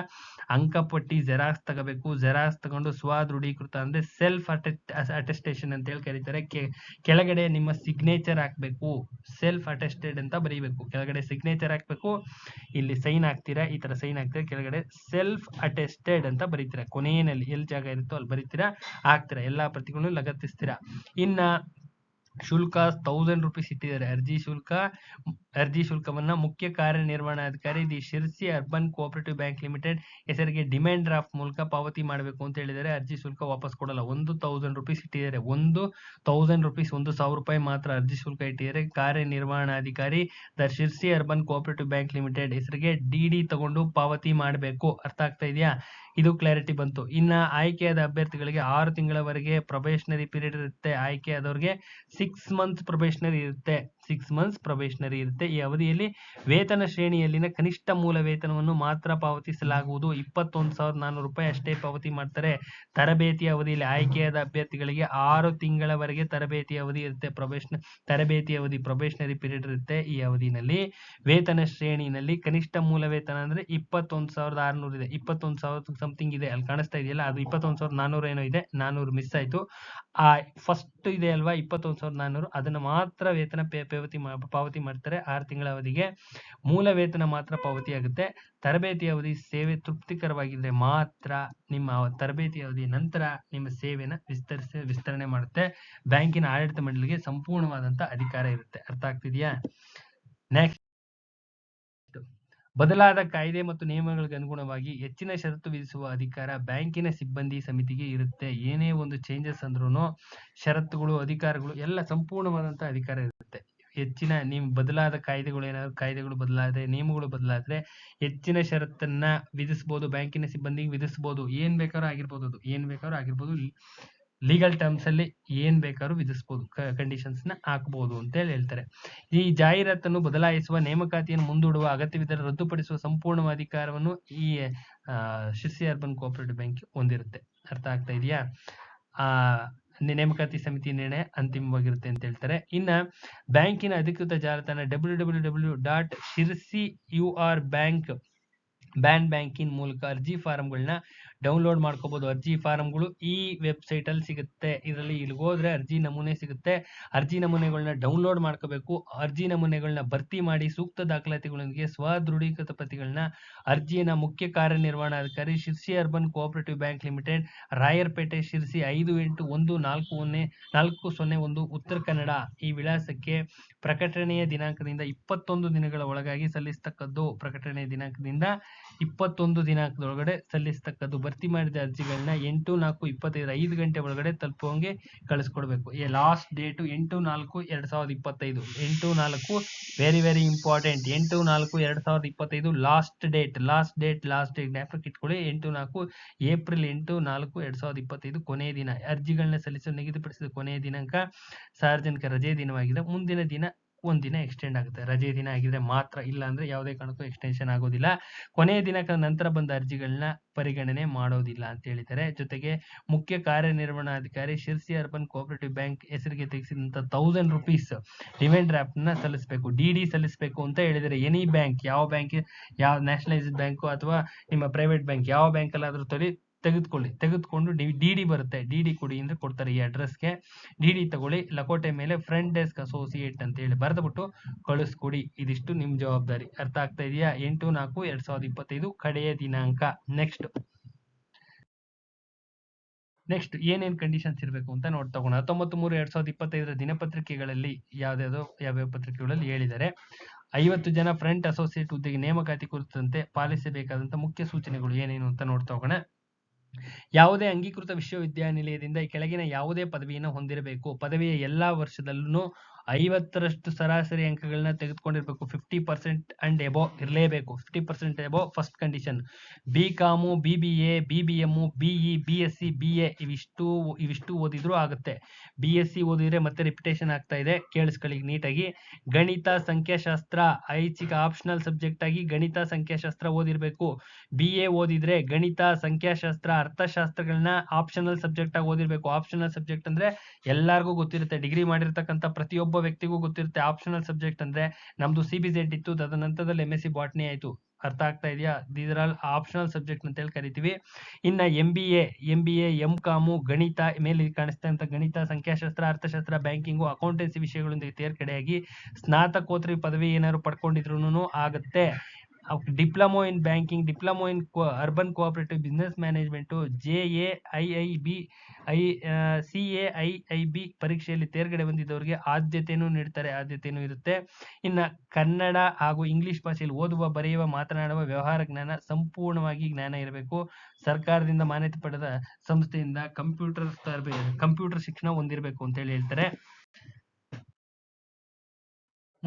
[SPEAKER 1] ಅಂಕಪಟ್ಟಿ ಜೆರಾಕ್ಸ್ ತಗೋಬೇಕು ಜೆರಾಕ್ಸ್ ತಗೊಂಡು ಸ್ವದೃಢೀಕೃತ ಅಂದ್ರೆ ಸೆಲ್ಫ್ ಅಟೆಸ್ಟೇಷನ್ ಅಂತ ಹೇಳಿ ಕರೀತಾರೆ. ಕೆಳಗಡೆ ನಿಮ್ಮ ಸಿಗ್ನೇಚರ್ ಹಾಕ್ಬೇಕು ಸೆಲ್ಫ್ ಅಟೆಸ್ಟೆಡ್ ಅಂತ ಬರೀಬೇಕು. ಕೆಳಗಡೆ ಸಿಗ್ನೇಚರ್ ಹಾಕ್ಬೇಕು, ಇಲ್ಲಿ ಸೈನ್ ಹಾಕ್ತೀರಾ, ಈ ತರ ಸೈನ್ ಹಾಕ್ತೀರಾ, ಕೆಳಗಡೆ ಸೆಲ್ಫ್ ಅಟೆಸ್ಟೆಡ್ ಅಂತ ಬರೀತೀರಾ. ಕೊನೆಯಲ್ಲಿ ಎಲ್ಲಿ ಜಾಗ ಇರುತ್ತೋ ಅಲ್ಲಿ ಬರೀತೀರಾ, ಹಾಕ್ತೀರಾ. ಎಲ್ಲಾ ಪ್ರತಿಗಳನ್ನು ಲಗತ್ತಿಸ್ತೀರಾ. ಇನ್ನ ಶುಲ್ಕ ಥೌಸಂಡ್ ರುಪೀಸ್ ಇಟ್ಟಿದ್ದಾರೆ. ಅರ್ಜಿ ಶುಲ್ಕ, ಅರ್ಜಿ ಶುಲ್ಕವನ್ನು ಮುಖ್ಯ ಕಾರ್ಯನಿರ್ವಹಣಾಧಿಕಾರಿ the Sirsi urban cooperative bank limited ಹೆಸರಿಗೆ ಡಿಮ್ಯಾಂಡ್ ಡ್ರಾಫ್ಟ್ ಮೂಲಕ ಪಾವತಿ ಮಾಡಬೇಕು ಅಂತ ಹೇಳಿದ್ದಾರೆ. ಅರ್ಜಿ ಶುಲ್ಕ ವಾಪಸ್ ಕೊಡಲ್ಲ. ಒಂದು ಥೌಸಂಡ್ ರುಪೀಸ್ ಇಟ್ಟಿದ್ದಾರೆ. ಒಂದು ತೌಸಂಡ್ ರುಪೀಸ್ ಒಂದು ಸಾವಿರ ರೂಪಾಯಿ ಮಾತ್ರ ಅರ್ಜಿ ಶುಲ್ಕ ಇಟ್ಟಿದ್ದಾರೆ. ಕಾರ್ಯನಿರ್ವಹಣಾಧಿಕಾರಿ the Sirsi urban cooperative bank limited ಹೆಸರಿಗೆ ಡಿ ಡಿ ತಗೊಂಡು ಪಾವತಿ ಮಾಡಬೇಕು. ಅರ್ಥ ಆಗ್ತಾ ಇದೆಯಾ? ಇದು ಕ್ಲಾರಿಟಿ ಬಂತು. ಇನ್ನ ಆಯ್ಕೆಯಾದ ಅಭ್ಯರ್ಥಿಗಳಿಗೆ ಆರು ತಿಂಗಳವರೆಗೆ ಪ್ರೊಬೇಷನರಿ ಪೀರಿಯಡ್ ಇರುತ್ತೆ. ಆಯ್ಕೆಯಾದವ್ರಿಗೆ ಸಿಕ್ಸ್ ಮಂತ್ ಪ್ರೊಬೇಷನರಿ ಇರುತ್ತೆ. ಸಿಕ್ಸ್ ಮಂತ್ಸ್ ಪ್ರೊಬೇಷನರಿ ಇರುತ್ತೆ. ಈ ಅವಧಿಯಲ್ಲಿ ವೇತನ ಶ್ರೇಣಿಯಲ್ಲಿನ ಕನಿಷ್ಠ ಮೂಲ ವೇತನವನ್ನು ಮಾತ್ರ ಪಾವತಿಸಲಾಗುವುದು. ಇಪ್ಪತ್ತೊಂದು ಸಾವಿರದ ನಾನ್ನೂರು ರೂಪಾಯಿ ಅಷ್ಟೇ ಪಾವತಿ ಮಾಡ್ತಾರೆ. ತರಬೇತಿ ಅವಧಿಯಲ್ಲಿ ಆಯ್ಕೆಯಾದ ಅಭ್ಯರ್ಥಿಗಳಿಗೆ ಆರು ತಿಂಗಳವರೆಗೆ ತರಬೇತಿ ಅವಧಿ ಇರುತ್ತೆ. ಪ್ರೊಬೇಷನ್, ತರಬೇತಿ ಅವಧಿ, ಪ್ರೊಬೇಷನರಿ ಪೀರಿಯಡ್ ಇರುತ್ತೆ ಈ ಅವಧಿನಲ್ಲಿ. ವೇತನ ಶ್ರೇಣಿನಲ್ಲಿ ಕನಿಷ್ಠ ಮೂಲ ವೇತನ ಅಂದ್ರೆ ಇಪ್ಪತ್ತೊಂದು ಸಾವಿರದ ಆರುನೂರು ಇದೆ. ಇಪ್ಪತ್ತೊಂದು ಸಾವಿರದ ಸಮಥಿಂಗ್ ಇದೆ. ಅಲ್ಲಿ ಕಾಣಿಸ್ತಾ ಇದೆಯಲ್ಲ, ಅದು ಇಪ್ಪತ್ತೊಂದು ಸಾವಿರದ ನಾನ್ನೂರು ಏನೋ ಇದೆ. ನಾನ್ನೂರು ಮಿಸ್ ಆಯ್ತು. ಆ ಫಸ್ಟ್ ಇದೆ ಅಲ್ವಾ? ಇಪ್ಪತ್ತೊಂದು ಸಾವಿರದ ನಾನ್ನೂರು ಅದನ್ನ ಮಾತ್ರ ವೇತನ ಪೇ ಪಾವತಿ ಪಾವತಿ ಮಾಡ್ತಾರೆ. ಆರು ತಿಂಗಳ ಅವಧಿಗೆ ಮೂಲ ವೇತನ ಮಾತ್ರ ಪಾವತಿ ಆಗುತ್ತೆ ತರಬೇತಿ ಅವಧಿ ಸೇವೆ ತೃಪ್ತಿಕರವಾಗಿದ್ರೆ ಮಾತ್ರ ನಿಮ್ಮ ತರಬೇತಿ ಅವಧಿ ನಂತರ ನಿಮ್ಮ ಸೇವೆನ ವಿಸ್ತರಿಸಿ, ವಿಸ್ತರಣೆ ಮಾಡುತ್ತೆ. ಬ್ಯಾಂಕಿನ ಆಡಳಿತ ಮಂಡಳಿಗೆ ಸಂಪೂರ್ಣವಾದಂತ ಅಧಿಕಾರ ಇರುತ್ತೆ. ಅರ್ಥ ಆಗ್ತಿದೆಯಾ? ನೆಕ್ಸ್ಟ್ ಬದಲಾದ ಕಾಯ್ದೆ ಮತ್ತು ನಿಯಮಗಳಿಗೆ ಅನುಗುಣವಾಗಿ ಹೆಚ್ಚಿನ ಷರತ್ತು ವಿಧಿಸುವ ಅಧಿಕಾರ ಬ್ಯಾಂಕಿನ ಸಿಬ್ಬಂದಿ ಸಮಿತಿಗೆ ಇರುತ್ತೆ. ಏನೇ ಒಂದು ಚೇಂಜಸ್ ಅಂದ್ರೂ ಷರತ್ತುಗಳು, ಅಧಿಕಾರಗಳು ಎಲ್ಲ ಸಂಪೂರ್ಣವಾದಂತ ಅಧಿಕಾರ ಇರುತ್ತೆ. ಹೆಚ್ಚಿನ ನಿಮ್ ಬದಲಾದ ಕಾಯ್ದೆಗಳು ಏನಾದ್ರು, ಕಾಯ್ದೆಗಳು ಬದಲಾದ್ರೆ, ನಿಯಮಗಳು ಬದಲಾದ್ರೆ ಹೆಚ್ಚಿನ ಷರತ್ತನ್ನ ವಿಧಿಸಬಹುದು ಬ್ಯಾಂಕಿನ ಸಿಬ್ಬಂದಿಗೆ ವಿಧಿಸಬಹುದು ಏನ್ ಬೇಕಾದ್ರೂ ಆಗಿರ್ಬೋದು ಅದು, ಏನ್ ಬೇಕಾದ್ರೂ ಆಗಿರ್ಬೋದು ಲೀಗಲ್ ಟರ್ಮ್ಸ್ ಅಲ್ಲಿ ಏನ್ ಬೇಕಾದ್ರೂ ವಿಧಿಸಬಹುದು ಕಂಡೀಷನ್ಸ್ನ ಹಾಕಬಹುದು ಅಂತ ಹೇಳಿ ಹೇಳ್ತಾರೆ. ಈ ಜಾಹೀರಾತನ್ನು ಬದಲಾಯಿಸುವ ನೇಮಕಾತಿಯನ್ನು ಮುಂದೂಡುವ ಅಗತ್ಯವಿದ್ದರೆ ರದ್ದುಪಡಿಸುವ ಸಂಪೂರ್ಣ ಅಧಿಕಾರವನ್ನು ಈ ಶಿರ್ಸಿ ಅರ್ಬನ್ ಕೋಆಪರೇಟಿವ್ ಬ್ಯಾಂಕ್ ಹೊಂದಿರುತ್ತೆ. ಅರ್ಥ ಆಗ್ತಾ ಇದೆಯಾ? ಆ ನೇಮಕಾತಿ ಸಮಿತಿ ನಿರ್ಣಯ ಅಂತಿಮವಾಗಿರುತ್ತೆ ಅಂತ ಹೇಳ್ತಾರೆ. ಇನ್ನ ಬ್ಯಾಂಕಿನ ಅಧಿಕೃತ ಜಾಲತಾಣ W W W dot Sirsi U R bank ban ಬ್ಯಾಂಕಿನ ಮೂಲಕ ಅರ್ಜಿ ಫಾರಂಗಳನ್ನ ಡೌನ್ಲೋಡ್ ಮಾಡ್ಕೋಬಹುದು ಅರ್ಜಿ ಫಾರಂಗಳು ಈ ವೆಬ್ಸೈಟ್ ಅಲ್ಲಿ ಸಿಗುತ್ತೆ. ಇದರಲ್ಲಿ ಇಲ್ಲಿಗೆ ಹೋದ್ರೆ ಅರ್ಜಿ ನಮೂನೆ ಸಿಗುತ್ತೆ. ಅರ್ಜಿ ನಮೂನೆಗಳನ್ನ ಡೌನ್ಲೋಡ್ ಮಾಡ್ಕೋಬೇಕು. ಅರ್ಜಿ ನಮೂನೆಗಳನ್ನ ಭರ್ತಿ ಮಾಡಿ ಸೂಕ್ತ ದಾಖಲಾತಿಗಳೊಂದಿಗೆ ಸ್ವದೃಢೀಕೃತ ಪ್ರತಿಗಳನ್ನ ಅರ್ಜಿಯನ್ನ ಮುಖ್ಯ ಕಾರ್ಯನಿರ್ವಹಣಾಧಿಕಾರಿ Sirsi urban cooperative bank limited, Rayarpete, Sirsi ಐದು ಎಂಟು ಒಂದು ನಾಲ್ಕು ಒಂದೇ, ನಾಲ್ಕು ಸೊನ್ನೆ ಒಂದು ಉತ್ತರ ಕನ್ನಡ ಈ ವಿಳಾಸಕ್ಕೆ ಪ್ರಕಟಣೆಯ ದಿನಾಂಕದಿಂದ ಇಪ್ಪತ್ತೊಂದು ದಿನಗಳ ಒಳಗಾಗಿ ಸಲ್ಲಿಸತಕ್ಕದ್ದು. ಪ್ರಕಟಣೆಯ ದಿನಾಂಕದಿಂದ ಇಪ್ಪತ್ತೊಂದು ದಿನಾಂಕದೊಳಗಡೆ ಸಲ್ಲಿಸ್ತಕ್ಕದ್ದು. ಭರ್ತಿ ಮಾಡಿದ ಅರ್ಜಿಗಳನ್ನ ಎಂಟು, ನಾಲ್ಕು, ಇಪ್ಪತ್ತೈದು, ಐದು ಗಂಟೆ ಒಳಗಡೆ ತಲುಪುವಂಗೆ ಕಳಿಸ್ಕೊಡ್ಬೇಕು. ಲಾಸ್ಟ್ ಡೇಟು ಎಂಟು, ನಾಲ್ಕು, ಎರಡು ಸಾವಿರದ ಇಪ್ಪತ್ತೈದು. ಎಂಟು, ನಾಲ್ಕು ವೆರಿ ವೆರಿ ಇಂಪಾರ್ಟೆಂಟ್ ಎಂಟು, ನಾಲ್ಕು, ಎರಡು ಸಾವಿರದ ಇಪ್ಪತ್ತೈದು last date last date last date ಜ್ಞಾಪಕ ಇಟ್ಕೊಳ್ಳಿ ಎಂಟು, ನಾಲ್ಕು, ಏಪ್ರಿಲ್ ಎಂಟು, ನಾಲ್ಕು, ಎರಡ್ ಸಾವಿರದ ಇಪ್ಪತ್ತೈದು ಕೊನೆಯ ದಿನ. ಅರ್ಜಿಗಳನ್ನ ಸಲ್ಲಿಸಲು ನಿಗದಿಪಡಿಸಿದ ಕೊನೆಯ ದಿನಾಂಕ ಸಾರ್ವಜನಿಕ ರಜೆ ದಿನವಾಗಿದೆ. ಮುಂದಿನ ದಿನ ಒಂದಿನ ಎಕ್ಸ್ಟೆಂಡ್ ಆಗುತ್ತೆ. ರಜೆ ದಿನ ಆಗಿದ್ರೆ ಮಾತ್ರ ಇಲ್ಲ ಅಂದ್ರೆ ಯಾವುದೇ ಕಾರಣಕ್ಕೂ ಎಕ್ಸ್ಟೆನ್ಷನ್ ಆಗೋದಿಲ್ಲ. ಕೊನೆಯ ದಿನದ ನಂತರ ಬಂದ ಅರ್ಜಿಗಳನ್ನ ಪರಿಗಣನೆ ಮಾಡೋದಿಲ್ಲ ಅಂತ ಹೇಳಿದ್ದಾರೆ. ಜೊತೆಗೆ ಮುಖ್ಯ ಕಾರ್ಯನಿರ್ವಹಣಾಧಿಕಾರಿ ಶಿರ್ಸಿ ಅರ್ಬನ್ ಕೋಆಪರೇಟಿವ್ ಬ್ಯಾಂಕ್ ಹೆಸರಿಗೆ ತೆಗೆಸಿದಂತ ತೌಸಂಡ್ ರುಪೀಸ್ ಡಿಮ್ಯಾಂಡ್ ಡ್ರಾಫ್ಟ್ನ ಸಲ್ಲಿಸಬೇಕು. ಡಿ ಡಿ ಸಲ್ಲಿಸಬೇಕು ಅಂತ ಹೇಳಿದರೆ ಎನಿ ಬ್ಯಾಂಕ್, ಯಾವ ಬ್ಯಾಂಕ್, ಯಾವ ನ್ಯಾಷನಲೈಸ್ಡ್ ಬ್ಯಾಂಕು ಅಥವಾ ನಿಮ್ಮ ಪ್ರೈವೇಟ್ ಬ್ಯಾಂಕ್, ಯಾವ ಬ್ಯಾಂಕ್ ಅಲ್ಲಾದ್ರೂ ತಗೊಳ್ಳಿ ತೆಗೆದುಕೊಳ್ಳಿ, ತೆಗೆದುಕೊಂಡು ಡಿ ಡಿ ಬರುತ್ತೆ. ಡಿ ಡಿ ಕೊಡಿ ಅಂದ್ರೆ ಕೊಡ್ತಾರೆ ಈ ಅಡ್ರೆಸ್ಗೆ ಡಿ ಡಿ ತಗೊಳ್ಳಿ, ಲಕೋಟೆ ಮೇಲೆ ಫ್ರಂಟ್ ಡೆಸ್ಕ್ ಅಸೋಸಿಯೇಟ್ ಅಂತ ಹೇಳಿ ಬರೆದ್ಬಿಟ್ಟು ಕಳಿಸ್ಕೊಡಿ. ಇದಿಷ್ಟು ನಿಮ್ ಜವಾಬ್ದಾರಿ. ಅರ್ಥ ಆಗ್ತಾ ಇದೆಯಾ? ಎಂಟು, ನಾಲ್ಕು, ಎರಡ್ ಸಾವಿರದ ಇಪ್ಪತ್ತೈದು ಕಡೆಯ ದಿನಾಂಕ. ನೆಕ್ಸ್ಟ್ ನೆಕ್ಸ್ಟ್ ಏನೇನ್ ಕಂಡೀಷನ್ಸ್ ಇರಬೇಕು ಅಂತ ನೋಡ್ ತಗೋಣ. ಹತ್ತೊಂಬತ್ತು ಮೂರು ಎರಡ್ ಸಾವಿರದ ಇಪ್ಪತ್ತೈದರ ದಿನಪತ್ರಿಕೆಗಳಲ್ಲಿ ಯಾವ್ದಾವ್ದು ಯಾವ್ಯಾವ ಪತ್ರಿಕೆಗಳಲ್ಲಿ ಹೇಳಿದ್ದಾರೆ. ಐವತ್ತು ಜನ ಫ್ರಂಟ್ ಅಸೋಸಿಯೇಟ್ ಹುದ್ದೆಗೆ ನೇಮಕಾತಿ ಕುರಿತಂತೆ ಪಾಲಿಸಬೇಕಾದಂತ ಮುಖ್ಯ ಸೂಚನೆಗಳು ಏನೇನು ಅಂತ ನೋಡ್ತಾ ಹೋಗೋಣ ಯಾವುದೇ ಅಂಗೀಕೃತ ವಿಶ್ವವಿದ್ಯಾನಿಲಯದಿಂದ ಈ ಕೆಳಗಿನ ಯಾವುದೇ ಪದವಿಯನ್ನು ಹೊಂದಿರಬೇಕು. ಪದವಿಯ ಎಲ್ಲಾ ವರ್ಷದಲ್ಲೂ ಐವತ್ತರಷ್ಟು ಸರಾಸರಿ ಅಂಕಗಳನ್ನ ತೆಗೆದುಕೊಂಡಿರ್ಬೇಕು. ಫಿಫ್ಟಿ ಪರ್ಸೆಂಟ್ ಅಂಡ್ ಎಬೋ ಇರಲೇಬೇಕು. Fifty percent above first condition B com B B A B B M BE B S C B A ಇವಿಷ್ಟು ಇವಿಷ್ಟು ಓದಿದ್ರು ಆಗುತ್ತೆ. ಬಿ ಎಸ್ ಸಿ ಓದಿದ್ರೆ ಮತ್ತೆ ರಿಪಿಟೇಷನ್ ಆಗ್ತಾ ಇದೆ. ಕೇಳಿಸ್ಕೊಳ್ಳಿ ನೀಟಾಗಿ. ಗಣಿತ, ಸಂಖ್ಯಾಶಾಸ್ತ್ರ. ಐಚ್ಛಿಕ ಆಪ್ಷನಲ್ ಸಬ್ಜೆಕ್ಟ್ ಆಗಿ ಗಣಿತ, ಸಂಖ್ಯಾಶಾಸ್ತ್ರ ಓದಿರ್ಬೇಕು. ಬಿ ಎ ಓದಿದ್ರೆ ಗಣಿತ, ಸಂಖ್ಯಾಶಾಸ್ತ್ರ, ಅರ್ಥಶಾಸ್ತ್ರಗಳನ್ನ ಆಪ್ಷನಲ್ ಸಬ್ಜೆಕ್ಟ್ ಆಗಿ ಓದಿರಬೇಕು. ಆಪ್ಷನಲ್ ಸಬ್ಜೆಕ್ಟ್ ಅಂದ್ರೆ ಎಲ್ಲಾರ್ಗೂ ಗೊತ್ತಿರುತ್ತೆ. ಡಿಗ್ರಿ ಮಾಡಿರ್ತಕ್ಕಂಥ ಪ್ರತಿಯೊಬ್ಬ ವ್ಯಕ್ತಿಗೂ ಗೊತ್ತಿರುತ್ತೆ. ಆಪ್ಷನಲ್ ಸಬ್ಜೆಕ್ಟ್ ಅಂದ್ರೆ ನಮ್ದು ಸಿ ಬಿ ಜೆಡ್ ಇತ್ತು, ತದನಂತರದಲ್ಲಿ ಎಂ ಎಸ್ ಸಿ ಬಾಟ್ನಿ ಆಯ್ತು. ಅರ್ಥ ಆಗ್ತಾ ಇದೆಯಾ? ಆಲ್ ಆಪ್ಷನಲ್ ಸಬ್ಜೆಕ್ಟ್ ಅಂತ ಹೇಳಿ ಕರಿತೀವಿ. ಇನ್ನ M B A M B A M com ಗಣಿತ ಮೇಲೆ ಕಾಣಿಸ್ತಂತ ಗಣಿತ, ಸಂಖ್ಯಾಶಾಸ್ತ್ರ, ಅರ್ಥಶಾಸ್ತ್ರ ಬ್ಯಾಂಕಿಂಗು ಅಕೌಂಟೆನ್ಸಿ ವಿಷಯಗಳೊಂದಿಗೆ ತೇರ್ಕಡೆಯಾಗಿ ಸ್ನಾತಕೋತ್ತರಿ ಪದವಿ ಏನಾದ್ರು ಪಡ್ಕೊಂಡಿದ್ರು ಆಗುತ್ತೆ. Diploma in banking diploma in urban cooperative business management J A I I B I C A I I B ಪರೀಕ್ಷೆಯಲ್ಲಿ ತೇರ್ಗಡೆ ಹೊಂದಿದವರಿಗೆ ಆದ್ಯತೆಯನ್ನು ನೀಡ್ತಾರೆ ಆದ್ಯತೆಯೂ ಇರುತ್ತೆ. ಇನ್ನು ಕನ್ನಡ ಹಾಗೂ ಇಂಗ್ಲಿಷ್ ಭಾಷೆಯಲ್ಲಿ ಓದುವ, ಬರೆಯುವ, ಮಾತನಾಡುವ ವ್ಯವಹಾರ ಜ್ಞಾನ ಸಂಪೂರ್ಣವಾಗಿ ಜ್ಞಾನ ಇರಬೇಕು. ಸರ್ಕಾರದಿಂದ ಮಾನ್ಯತೆ ಪಡೆದ ಸಂಸ್ಥೆಯಿಂದ ಕಂಪ್ಯೂಟರ್ ಕಂಪ್ಯೂಟರ್ ಶಿಕ್ಷಣ ಹೊಂದಿರಬೇಕು ಅಂತ ಹೇಳಿ ಹೇಳ್ತಾರೆ.